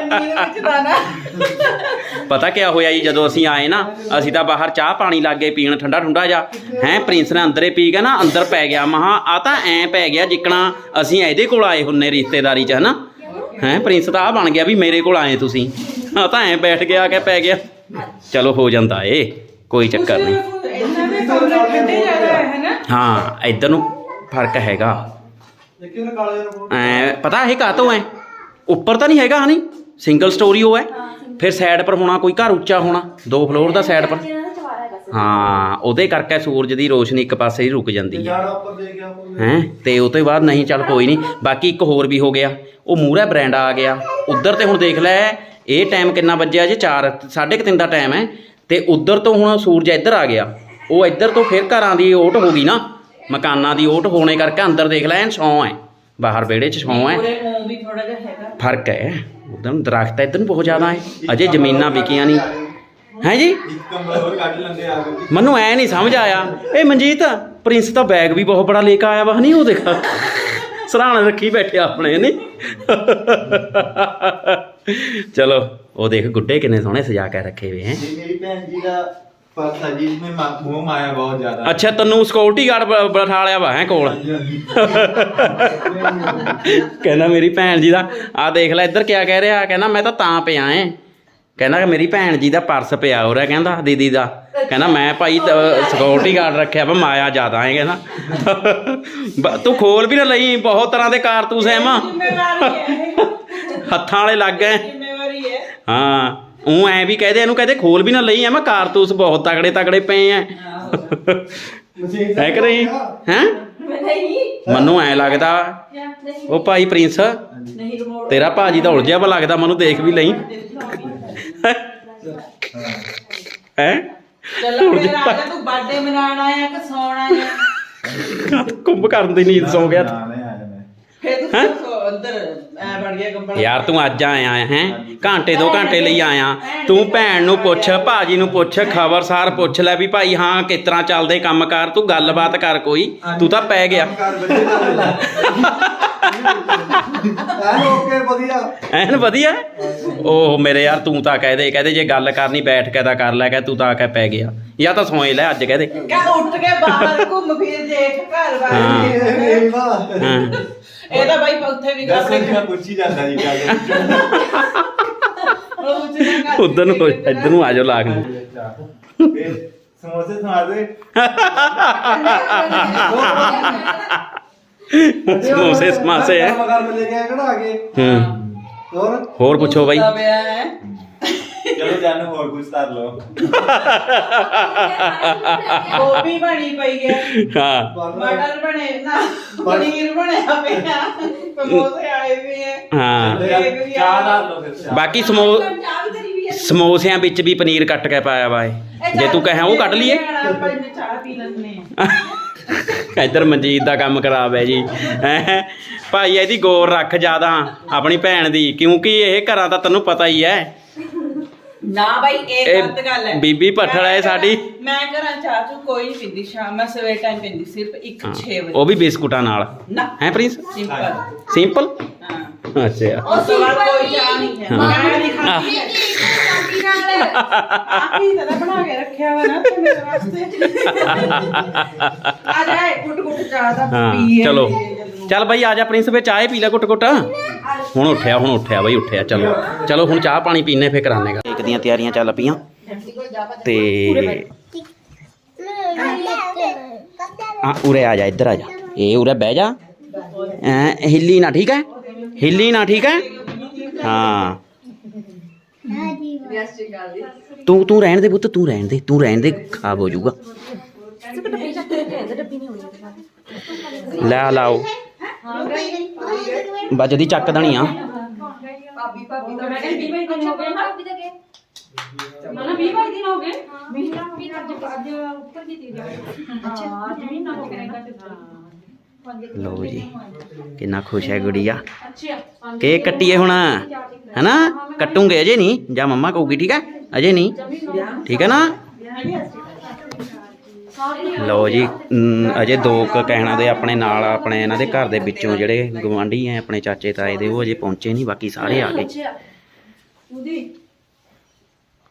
ਨੀਂਦ ਵਿੱਚ ਦਾਣਾ ਪਤਾ ਕਿਆ ਹੋਇਆ ਜੀ ਜਦੋਂ ਅਸੀਂ ਆਏ ਨਾ ਅਸੀਂ ਤਾਂ ਬਾਹਰ ਚਾਹ ਪਾਣੀ ਲੱਗੇ ਪੀਣ ਠੰਡਾ ਠੰਡਾ ਜਾ ਹੈ ਪ੍ਰਿੰਸ ਨੇ ਅੰਦਰੇ ਪੀ ਗਿਆ ਨਾ ਅੰਦਰ ਪੈ ਗਿਆ। ਮਹਾ ਆ ਤਾਂ ਐ ਪੈ ਗਿਆ ਜਿੱਕਣਾ ਅਸੀਂ ਇਹਦੇ ਕੋਲ ਆਏ ਹੁੰਨੇ ਰਿਸ਼ਤੇਦਾਰੀ 'ਚ ਹਨਾ? ਹੈ ਪ੍ਰਿੰਸ ਤਾਂ ਆ ਬਣ ਗਿਆ ਵੀ ਮੇਰੇ ਕੋਲ ਆਏ ਤੁਸੀਂ। ਆ ਤਾਂ ਐ ਬੈਠ ਗਿਆ ਕਿ ਪੈ ਗਿਆ। ਚਲੋ ਹੋ ਜਾਂਦਾ ਏ। ਕੋਈ ਚੱਕਰ ਨਹੀਂ। ਇਹਨਾਂ ਦੇ ਕਮਰੇ ਠੰਡੇ ਜ਼ਿਆਦਾ ਹੈ ਨਾ ਹਾਂ ਇੱਧਰ ਨੂੰ। ਫ਼ਰਕ ਹੈਗਾ। ਕਾਲੇ ਐ ਪਤਾ ਇਹ ਕਾਤੋਂ ਐ? ਉੱਪਰ ਤਾਂ ਨਹੀਂ ਹੈਗਾ ਹਨੀ? ਸਿੰਗਲ ਸਟੋਰੀ ਉਹ ਐ। ਫਿਰ ਸਾਈਡ ਪਰ ਹੋਣਾ ਕੋਈ ਘਰ ਉੱਚਾ ਹੋਣਾ ਦੋ ਫਲੋਰ ਦਾ ਸਾਈਡ ਪਰ। ਹੈ ਹਾਂ ਉਹਦੇ ਕਰਕੇ ਸੂਰਜ ਦੀ ਰੋਸ਼ਨੀ ਇੱਕ ਪਾਸੇ ਹੀ ਰੁਕ ਜਾਂਦੀ ਹੈ ਜਾਣਾ ਉੱਪਰ ਦੇ ਗਿਆ ਆਪਾਂ ਹੈ? ਤੇ ਉਹ ਤੋਂ ਬਾਅਦ ਨਹੀਂ ਚੱਲ ਕੋਈ ਨਹੀਂ। ਬਾਕੀ ਇੱਕ ਹੋਰ ਵੀ ਹੋ ਗਿਆ। ਉਹ ਮੂਹਰੇ ਬ੍ਰਾਂਡ ਆ ਗਿਆ। ਉਧਰ ਤੇ ਹੁਣ ਦੇਖ ਲੈ ਇਹ ਟਾਈਮ ਕਿੰਨਾ ਵੱਜਿਆ ਜੇ? 4 3:30 ਦਾ ਟਾਈਮ ਹੈ ਤੇ ਉਧਰ ਤੋਂ ਹੁਣ ਸੂਰਜ ਇੱਧਰ ਆ ਗਿਆ। ਉਹ ਇੱਧਰ ਤੋਂ ਫਿਰ ਘਰਾਂ ਦੀ ਓਟ ਹੋ ਗਈ ਨਾ। ਮਕਾਨਾਂ ਦੀ ਓਟ ਹੋਣੇ ਕਰਕੇ ਅੰਦਰ ਦੇਖ ਲੈ ਐਨ ਸੌ ਬਾਹਰ ਵਿਹੜੇ 'ਚ ਸੌ ਹੈ ਫ਼ਰਕ ਹੈ ਉਧਰ ਦਰਖਤ ਇਧਰ ਨੂੰ ਬਹੁਤ ਜ਼ਿਆਦਾ ਹੈ ਅਜੇ ਜ਼ਮੀਨਾਂ ਵਿਕੀਆਂ ਨਹੀਂ ਹੈ ਜੀ? ਮੈਨੂੰ ਐ ਨਹੀਂ ਸਮਝ ਆਇਆ। ਇਹ ਮਨਜੀਤ ਪ੍ਰਿੰਸ ਤਾਂ ਬੈਗ ਵੀ ਬਹੁਤ ਬੜਾ ਲੈ ਕੇ ਆਇਆ ਵਾ ਨਹੀਂ ਉਹ ਦੇਖ। ਸਰਾਣਾ ਰੱਖੀ ਬੈਠੇ ਆਪਣੇ ਨਹੀਂ ਚਲੋ ਉਹ ਦੇਖ ਗੁੱਡੇ ਕਿੰਨੇ ਸੋਹਣੇ ਸਜਾ ਕੇ ਰੱਖੇ ਵੇ ਹੈ ਅੱਛਾ ਤੈਨੂੰ ਸਿਕਿਉਰਟੀ ਗਾਰਡ ਬਿਠਾ ਲਿਆ ਵਾ ਹੈ ਕੋਲ? ਕਹਿੰਦਾ ਮੇਰੀ ਭੈਣ ਜੀ ਦਾ ਆ ਦੇਖ ਲੈ ਇੱਧਰ ਕਿਆ ਕਹਿ ਰਿਹਾ ਕਹਿੰਦਾ ਮੈਂ ਤਾਂ ਤਾਂ ਪਿਆ ਐ। ਕਹਿੰਦਾ ਮੇਰੀ ਭੈਣ ਜੀ ਦਾ ਪਰਸ ਪਿਆ ਹੋ ਰਿਹਾ ਕਹਿੰਦਾ ਦੀਦੀ ਦਾ। ਕਹਿੰਦਾ ਮੈਂ ਭਾਈ ਸਿਕਿਉਰਟੀ ਗਾਰਡ ਰੱਖਿਆ ਵਾ ਮਾਇਆ ਜ਼ਿਆਦਾ ਐ ਕਹਿੰਦਾ। ਤੂੰ ਖੋਲ ਵੀ ਨਾ ਲਈ ਬਹੁਤ ਤਰ੍ਹਾਂ ਦੇ ਕਾਰਤੂਸ ਐ ਮਾਂ। ਹੱਥਾਂ ਵਾਲੇ ਲੱਗ ਗਏ। ਹਾਂ। ਉਹ ਐ ਵੀ ਕਹਦੇ ਇਹਨੂੰ ਕਹਦੇ ਖੋਲ ਵੀ ਨਾ ਲਈ ਐ ਮੈਂ ਕਾਰਤੂਸ ਬਹੁਤ ਤਗੜੇ ਤਗੜੇ ਪਏ ਐ। ਹੈ ਕਿ ਨਹੀਂ? ਹੈ? ਮੈਨੂੰ ਐ ਲੱਗਦਾ ਉਹ ਭਾਈ ਪ੍ਰਿੰਸ ਤੇਰਾ ਭਾਜੀ ਤਾਂ ਉਲਝਿਆ ਪਾ ਲੱਗਦਾ ਮੈਨੂੰ ਦੇਖ ਵੀ ਲਈ। ਹੈ? ਚੱਲ ਤੂੰ ਬਰਥਡੇ ਮਨਾਉਣ ਆਇਆ ਕਿ ਸੌਣ ਆਇਆ? ਕੁੰਭ ਕਰਨ ਦੀ ਨੀਂਦ ਸੌ ਗਿਆ। ਫਿਰ ਤੂੰ ਸੌ- ਅੰਦਰ ਐ ਬਣ ਗਿਆ ਕੰਬਲ। ਯਾਰ ਤੂੰ ਅੱਜ ਆਇਆ ਹੈ? ਘੰਟੇ ਦੋ ਘੰਟੇ ਲਈ ਆਇਆ। ਤੂੰ ਭੈਣ ਨੂੰ ਪੁੱਛ ਭਾਜੀ ਨੂੰ ਪੁੱਛ ਖਬਰਸਾਰ ਪੁੱਛ ਲੈ ਵੀ ਭਾਈ ਹਾਂ ਕਿਸ ਤਰ੍ਹਾਂ ਚੱਲਦੇ ਕੰਮਕਾਰ? ਤੂੰ ਗੱਲਬਾਤ ਕਰ ਕੋਈ। ਤੂੰ ਤਾਂ ਪੈ ਗਿਆ। ਕਾਰ ਬੱਚੇ ਦਾ ਓਕੇ ਵਧੀਆ। ਐਨ ਵਧੀਆ? ਓਹ ਮੇਰੇ ਯਾਰ ਤੂੰ ਤਾਂ ਕਹਿ ਦੇ ਕਹਦੇ ਜੇ ਗੱਲ ਕਰਨੀ ਬੈਠ ਕੇ ਤਾਂ ਕਰ ਲੈ ਕਹਿ ਤੂੰ ਤਾਂ ਆ ਕੇ ਪੈ ਗਿਆ। ਜਾਂ ਤਾਂ ਸੋਏ ਲੈ ਅੱਜ ਕਹਦੇ ਕਹ ਉੱਠ ਕੇ ਬਾਹਰ ਘੁੰਮ ਫਿਰ ਦੇਖ ਘਰ ਹਾਂ। ਬਾਹਰ ਇਹ ਵਾਹ ਹਾਂ। ਇਹ ਤਾਂ ਬਾਈ ਉੱਥੇ ਵੀ ਦੱਸ ਕਰਦੇ ਮੈਂ ਪੁੱਛੀ ਜਾਂਦਾ ਜੀ ਗੱਲ। ਉਧਰ ਨੂੰ ਇੱਧਰ ਨੂੰ ਆ ਜਾਓ ਲਾਗ ਨੂੰ। ਫਿਰ ਸਮੋਸੇ ਦੇ। ਸਮੋਸੇ ਸਮਾਸੇ ਹੈ। ਮਗਰ ਮੈਂ ਲੈ ਕੇ ਆਇਆ ਕਢਾ ਕੇ। ਹੂੰ। ਹੋਰ? ਹੋਰ ਪੁੱਛੋ ਬਾਈ। ਪਿਆ ਹੈ। ਚਲੋ ਜਾਨੂੰ ਹੋਰ ਕੁਝ ਧਰ ਲਓ। ਗੋਭੀ ਬਣੀ ਪਈ ਹੈ। ਹਾਂ। ਮਟਰ ਬਣੇ ਨਾ ਪਨੀਰ ਬਣਿਆ ਪਿਆ। ਸਮੋਸੇ ਆਏ ਵੀ ਹੈ। ਹਾਂ। ਚਾਹ। ਧਰ ਲਓ ਫਿਰ ਚਾਹ। ਬਾਕੀ ਸਮੋ ਚਾਹ ਵੀ ਤੇਰੀ ਵੀ ਹੈ। ਸਮੋਸਿਆਂ ਵਿੱਚ ਵੀ ਪਨੀਰ ਕੱਟ ਕੇ ਪਾਇਆ ਵਾ ਇਹ। ਜੇ ਤੂੰ ਕਹੇ ਉਹ ਕੱਢ ਲਈਏ। ਆਪਾਂ ਇਹਨੇ ਚਾਹ ਪੀ ਲੈਂਦੇ ਆ ਇੱਧਰ ਮਨਜੀਤ ਦਾ ਕੰਮ ਖਰਾਬ ਹੈ ਜੀ। ਹੈਂ। ਭਾਈ ਇਹਦੀ ਗੌਰ ਰੱਖ ਜ਼ਿਆਦਾ ਆਪਣੀ ਭੈਣ ਦੀ ਕਿਉਂਕਿ ਇਹ ਘਰਾਂ ਦਾ ਤੈਨੂੰ ਪਤਾ ਹੀ ਹੈ। ਨਾ ਬਾਈ ਇਹ ਇਹ ਗਲਤ ਗੱਲ ਹੈ। ਬੀਬੀ ਭੱਠਲ ਹੈ ਮੈਂ ਸਾਡੀ। ਘਰਾਂ- ਮੈਂ ਘਰਾਂ ਚਾਹ ਚੂ ਕੋਈ ਨਹੀਂ ਪੀਂਦੀ ਸ਼ਾਮ ਮੈਂ ਸਵੇਰ ਟਾਈਮ ਪੀਂਦੀ ਸਿਰਫ 1 ਹਾਂ, 6 ਵਜੇ। ਉਹ ਵੀ ਬਿਸਕੁਟਾਂ ਨਾਲ। ਨਾ। ਹੈ ਪ੍ਰਿੰਸ? ਸਿੰਪਲ ਸਿੰਪਲ ਹਾਂ। ਅੱਛਾ। ਉਸ ਤੋਂ ਬਾਅਦ ਕੋਈ ਚਾਹ ਨਹੀਂ ਹੈ। ਹਾਂ। ਮੈਂ ਨਹੀਂ ਖਾਂਦੀ ਚਾਂਦੀ ਨਾਲ ਆਹੀ ਤਰ੍ਹਾਂ ਬਣਾ ਕੇ ਰੱਖਿਆ ਵਾ ਨਾ ਤੂੰ ਮੇਰੇ ਵਾਸਤੇ। ਆ ਜਾ ਗੁੱਟ ਗੁੱਟ ਚਾਹ ਦਾ ਹਾਂ ਪੀਏ। ਚਲੋ। ਚੱਲ ਬਾਈ ਆ ਜਾ ਪ੍ਰਿੰਸ ਵੇ ਚਾਹ ਹੀ ਪੀ ਲੈ ਘੁੱਟ ਘੁੱਟ। ਹੁਣ ਉੱਠਿਆ ਹੁਣ ਉੱਠਿਆ ਬਾਈ ਉੱਠਿਆ ਚਲੋ। ਚਲੋ ਹੁਣ ਚਾਹ ਪਾਣੀ ਪੀਨੇ ਫੇਰ ਕਰਾਨੇਗਾ ਕੇਕ ਦੀਆਂ ਤਿਆਰੀਆਂ ਚੱਲ ਪਈਆਂ। ਤੇ ਆ ਉਰੇ ਆ ਜਾ ਇੱਧਰ ਆ ਜਾ। ਇਹ ਉਰੇ ਬਹਿ ਜਾ। ਐ ਹਿੱਲੀ ਨਾ ਠੀਕ ਹੈ ਹਿੱਲੀ ਨਾ ਠੀਕ ਹੈ ਹਾਂ। ਤੂੰ ਤੂੰ ਰਹਿਣ ਦੇ ਪੁੱਤ ਤੂੰ ਰਹਿਣ ਦੇ ਤੂੰ ਰਹਿਣ ਦੇ ਖਰਾਬ ਹੋ ਜਾਊਗਾ। ਲੈ ਲਾਓ ਬੱਜਦੀ ਚੱਕ ਦਣੀ ਆ। ਭਾਬੀ ਭਾਬੀ ਤਾਂ ਮੈਂ ਕਹਿੰਦੀ 20 ਦਿਨ ਹੋ ਗਏ ਨਾ। ਭਾਬੀ ਦਾ ਕੇ? ਨਾ ਨਾ 20 ਦਿਨ ਹੋ ਗਏ। ਮਹੀਨਾ ਹੋ ਗਿਆ ਅੱਜ ਅੱਜ ਉੱਪਰ ਦੀ ਤੀਜਾ ਅੱਛਾ। ਅੱਜ ਮਹੀਨਾ ਹੋ ਗਿਆ ਲਓ ਜੀ ਕਿੰਨਾ ਖੁਸ਼ ਹੈ ਗੁੜੀਆ। ਕੇਕ ਕੱਟੀਏ ਹੁਣ ਹੈਨਾ? ਕੱਟੂਗੇ ਅਜੇ ਨਹੀਂ ਜਾਂ ਮੰਮਾ ਕਹੂਗੀ ਠੀਕ ਹੈ? ਅਜੇ ਨਹੀਂ। ਠੀਕ ਹੈ ਨਾ? ਲਓ ਜੀ ਅਜੇ ਦੋ ਕੁ ਕਹਿਣਾ ਦੇ ਆਪਣੇ ਨਾਲ ਆਪਣੇ ਇਹਨਾਂ ਦੇ ਘਰ ਦੇ ਵਿੱਚੋਂ ਜਿਹੜੇ ਗਵਾਂਢੀ ਐ ਆਪਣੇ ਚਾਚੇ ਤਾਏ ਦੇ ਉਹ ਅਜੇ ਪਹੁੰਚੇ ਨਹੀਂ ਬਾਕੀ ਸਾਰੇ ਆ ਗਏ। ਉਹਦੀ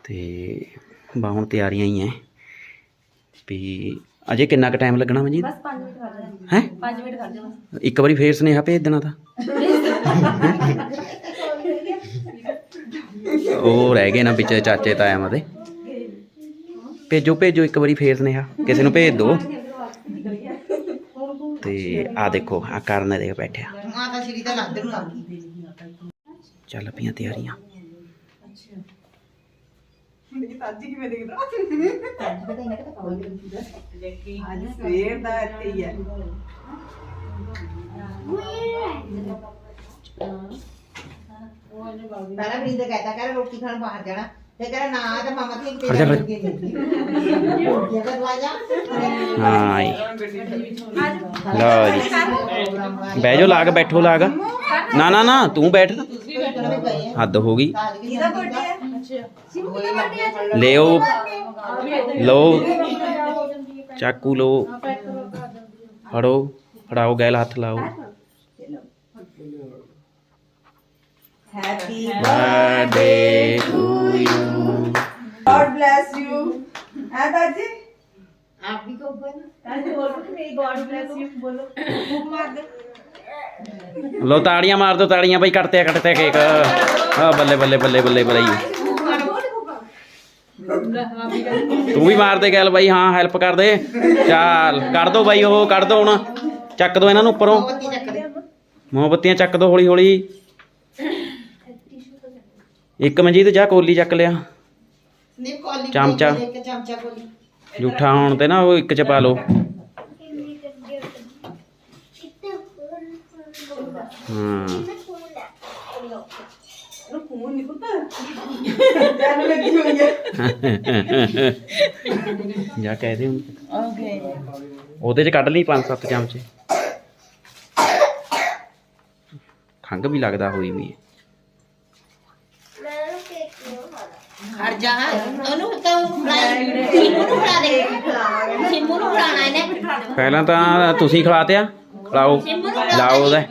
ਤੇ ਬਾ ਹੁਣ ਤਿਆਰੀਆਂ ਹੀ ਐ। ਵੀ ਅਜੇ ਕਿੰਨਾ ਕੁ ਟਾਈਮ ਲੱਗਣਾ ਮਨਜੀਤ? ਬਸ 5 ਮਿੰਟ ਕਰ ਜਾ ਹੈ? 5 ਮਿੰਟ ਕਰ ਜਾ ਬਸ ਇੱਕ ਵਾਰੀ ਫੇਰ ਸੁਨੇਹਾ ਭੇਜ ਦੇਣਾ ਤਾਂ। ਉਹ ਰਹਿ ਗਏ ਨਾ ਵਿੱਚ ਚਾਚੇ ਤਾਇਆ ਮਦੇ ਭੇਜੋ ਭੇਜੋ ਇੱਕ ਵਾਰੀ ਫੇਰ ਸੁਨੇਹਾ। ਕਿਸੇ ਨੂੰ ਭੇਜ ਦਿਓ ਤੇ ਆ ਦੇਖੋ ਆ ਕਰਨ ਦੇਖ ਬੈਠਿਆ। ਮਾਤਾ ਸ਼੍ਰੀ ਤਾਂ ਲੱਗ ਨੂੰ ਆ ਗਈ ਚੱਲ ਪਈਆਂ ਤਿਆਰੀਆਂ। ਅੱਜ ਸਵੇਰ ਦਾ ਇੱਥੇ ਹੀ ਹੈ ਪਹਿਲਾਂ ਵੀ ਤੇ ਕਹਤਾ ਕਰ ਰੋਟੀ ਖਾਣ ਬਾਹਰ ਜਾਣਾ। ਤੇ ਕਹਿੰਦਾ ਨਾ ਤੇ ਮਾਮਾ ਤੇ ਖੜ ਜਾ, ਖੜ ਜਾ। ਰੋਟੀ ਅਗਰ ਲਾ ਜਾ ਹਾਂ ਆਈ ਲਓ ਜੀ ਬਹਿ ਜਾਓ ਲਾਗ ਬੈਠੋ ਲਾਗ ਨਾ ਨਾ ਨਾ ਤੂੰ ਬੈਠ ਹੱਦ ਹੋ ਗਈ ਕਿਹਦਾ ਬਰਥਡੇ ਹੈ ਲਿਓ ਲਓ ਚਾਕੂ ਲਓ ਫੜੋ ਫੜਾਓ ਗੈਲ ਹੱਥ ਲਾਓ happy birthday to you god bless you ਹੈ ਦਾਦੀ ਆਪ ਵੀ ਕਹੋ ਨਾ ਦਾਦੀ ਬੋਲ ਕਿ ਮੇਰੀ ਗॉड ਬlesਸ ਯੂ ਬੋਲੋ ਫੂਕ ਮਾਰ ਦੇ ਲੋ ਤਾੜੀਆਂ ਮਾਰ ਦੋ ਤਾੜੀਆਂ ਬਈ ਕੱਟਤੇ ਆ, ਕੱਟਤੇ ਆ ਕੇਕ ਆ ਬੱਲੇ ਬੱਲੇ ਬੱਲੇ ਬੱਲੇ ਬੱਲੇ ਤੂੰ ਵੀ ਮਾਰ ਦੇ ਗੈਲ ਬਾਈ ਹਾਂ ਹੈਲਪ ਕਰ ਦੇ ਚੱਲ ਕੱਢ ਦੋ ਬਾਈ ਉਹ ਕੱਢ ਦੋ ਹੁਣ ਚੱਕ ਦੋ ਇਹਨਾਂ ਨੂੰ ਉੱਪਰੋਂ ਮੋਮਬੱਤੀਆਂ ਚੱਕ ਦੋ ਹੌਲੀ ਹੌਲੀ ਇੱਕ ਮਨਜੀਤ ਜਾ ਕੋਲੀ ਚੱਕ ਲਿਆ। ਨੀ ਕੋਲੀ ਚਮਚਾ। ਇੱਕ ਚਮਚਾ ਕੋਲੀ। ਜੂਠਾ ਹੋਣ ਤੇ ਨਾ ਉਹ ਇੱਕ ਚ ਪਾ ਲਓ। ਹਾਂ। ਖੂਨ ਨਹੀਂ ਪੁੱਤ ਜਾਨ ਲੱਗੀ ਹੋਈ ਹੈ ਜਾ ਕਹਿ ਦੇ ਹੁਣ। ਓਕੇ ਉਹਦੇ ਚ ਕੱਢ ਲਈ ਪੰਜ ਸੱਤ ਚਮਚੇ। ਖੰਗ ਵੀ ਲੱਗਦਾ ਹੋਈ ਵੀ ਹੈ। ਹਟ ਜਾ ਉਹਨੂੰ ਤਾਂ ਫੜਾ ਸਿੰਮੂ ਨੂੰ ਫੜਾ ਦੇ। ਸਿੰਮੂ ਨੂੰ ਫੜਾਣਾ ਇਹਨੇ। ਪਹਿਲਾਂ ਤਾਂ ਤੁਸੀਂ ਖਿਲਾਤਿਆ ਖਿਲਾਓ। ਲਾਓ ਉਹਦਾ।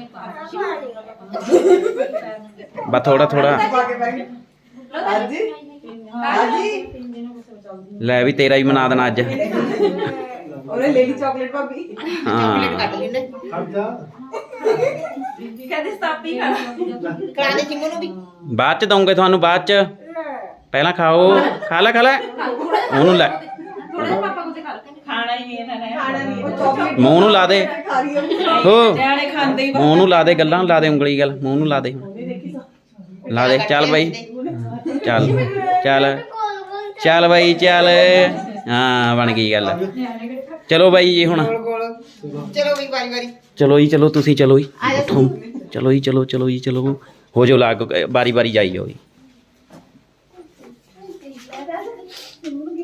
ਬਸ ਥੋੜਾ ਥੋੜਾ ਹਾਂਜੀ? ਹਾਂਜੀ? ਲੈ ਵੀ ਤੇਰਾ ਹੀ ਮਨਾ ਦੇਣਾ ਅੱਜ। ਉਹਨੇ ਲੈ ਲਈ ਚਾਕਲੇਟ ਭਾਬੀ। ਚਾਕਲੇਟ ਹਾਂ ਨੇ ਖੜ ਜਾ ਕਹਿੰਦੇ ਸਤਾਪੀ ਖਾਣਾ ਕਰਾ ਦੇ ਚਿੰਮੂ ਨੂੰ ਵੀ। ਬਾਅਦ ਚ ਦਊਂਗੇ ਤੁਹਾਨੂੰ ਬਾਅਦ ਚ। ਪਹਿਲਾਂ ਖਾਓ ਖਾ ਲੈ ਖਾ ਲੈ। ਉਹਨੂੰ ਲੈ। ਖਾਣਾ ਹੀ ਨਹੀਂ ਇਹਨਾਂ ਨੇ। ਖਾਣਾ ਨਹੀਂ। ਉਹ ਚਾਕਲੇਟ ਮੂੰਹ ਨੂੰ ਲਾ ਦੇ। ਹੈ। ਹੋ। ਨਿਆਣੇ ਖਾਂਦੇ ਹੀ ਮੂੰਹ ਨੂੰ ਲਾ ਦੇ ਗੱਲਾਂ ਲਾ ਦੇ ਉਂਗਲੀ ਗੱਲ। ਮੂੰਹ ਨੂੰ ਲਾ ਦੇ ਲਾ ਦੇ। ਚੱਲ ਬਾਈ। ਚੱਲ। ਚੱਲ। ਚੱਲ ਬਾਈ ਚੱਲ। ਹਾਂ ਬਣ ਗਈ ਗੱਲ। ਚਲੋ ਬਾਈ ਜੀ ਹੁਣ। ਚਲੋ ਵੀ ਵਾਰੀ ਵਾਰੀ। ਚਲੋ ਜੀ ਚਲੋ ਤੁਸੀਂ ਚਲੋ ਜੀ। ਉੱਠੋ। ਚਲੋ ਜੀ ਚਲੋ ਚਲੋ ਜੀ ਚਲੋ। ਹੋ ਜਾਓ ਲਾਗ ਬਾਰੀ ਬਾਰੀ ਜਾਈ ਜਾਓ ਜੀ ਹਾਂ ਗਿਫਟ ਹਾਂ ਉਹ ਭੁੱਲੇ ਹੈਪੀ ਬਰਥਡੇ ਹਲੋ ਨਾ ਕੇ ਖਾ ਲਿਆ ਆਪਣੀ ਹਾਂ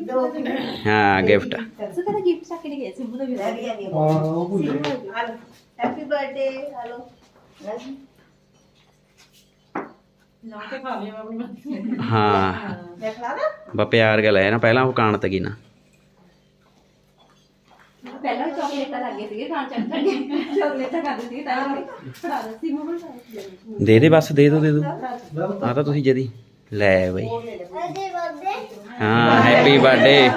ਦੇਖ ਲਾ ਨਾ ਬਾ ਪਿਆਰ ਗੱਲ ਹੈ ਨਾ ਪਹਿਲਾਂ ਉਹ ਕਾਣ ਤਗੀ ਨਾ ਪਹਿਲਾਂ ਚਾਕਲੇਟਾਂ ਲੱਗੇ ਸੀਗੇ ਖਾਣ ਚੱਲ ਚੱਲ ਚਾਕਲੇਟਾਂ ਖਾਂਦੇ ਸੀਗੇ ਤਾਂ ਫੜਾ ਦਿੱਤੀ ਮੋਬਾਈਲ ਦੇ ਦੇ ਬਸ ਦੇ ਦੋ ਦੇ ਦੋ ਆ ਤਾਂ ਤੁਸੀਂ ਜਦੀ ਲੈ ਬਈ ਹਾਂ ਹੈਪੀ ਬਰਥਡੇ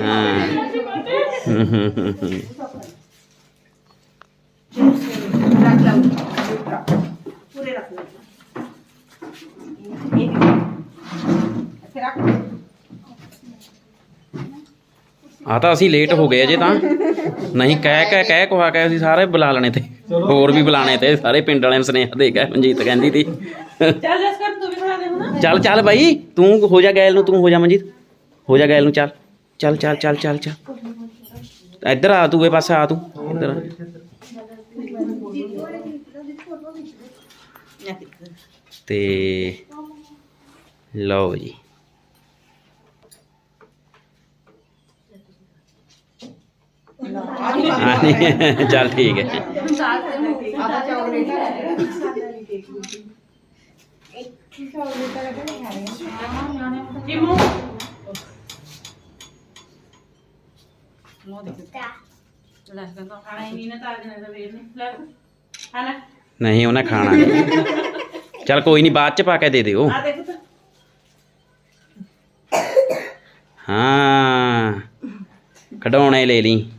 ਹਾਂ। ਆ ਤਾਂ ਅਸੀਂ ਲੇਟ ਹੋ ਗਏ ਅਜੇ ਤਾਂ। ਨਹੀਂ ਕਹਿ ਕਹਿ ਕਹਿ ਕੁਹਾ ਕੇ ਅਸੀਂ ਸਾਰੇ ਬੁਲਾ ਲੈਣੇ ਤੇ। ਹੋਰ ਵੀ ਬੁਲਾਣੇ ਤੇ ਸਾਰੇ ਪਿੰਡ ਵਾਲਿਆਂ ਨੂੰ ਸੁਨੇਹਾ ਦੇ ਕੇ ਮਨਜੀਤ ਕਹਿੰਦੀ ਤੀ। ਚੱਲ ਜਸ ਕਰ ਤੂੰ ਵੀ ਖਾ ਦੇ ਹੁਣ। ਚੱਲ ਚੱਲ ਬਾਈ ਤੂੰ ਹੋ ਜਾ ਗੈਲ ਨੂੰ ਤੂੰ ਹੋ ਜਾ ਮਨਜੀਤ। ਹੋ ਜਾ ਗੈਲ ਨੂੰ ਚੱਲ ਚੱਲ ਚੱਲ ਚੱਲ ਚੱਲ ਚੱਲ। ਇੱਧਰ ਆ ਤੂੰ ਇਹ ਪਾਸੇ ਆ ਤੂੰ ਇੱਧਰ ਆ। ਤੇ ਲਓ ਜੀ। ਚੱਲ ਠੀਕ ਹੈ। ਆਦਾ ਚਾਕਲੇਟ ਚਿੰਮੂ ਲੈ ਕਹਿੰਦਾ ਖਾਣਾ ਹੀ ਨਹੀਂ ਉਹਨੇ ਖਾਣਾ ਨਹੀਂ। ਚੱਲ ਕੋਈ ਨਹੀਂ ਬਾਅਦ ਚ ਪਾ ਕੇ ਦੇ ਦਿਓ। ਆ ਦੇਖ ਤੂੰ। ਹਾਂ। ਕਢਾਉਣੇ ਲੈ ਲਈ।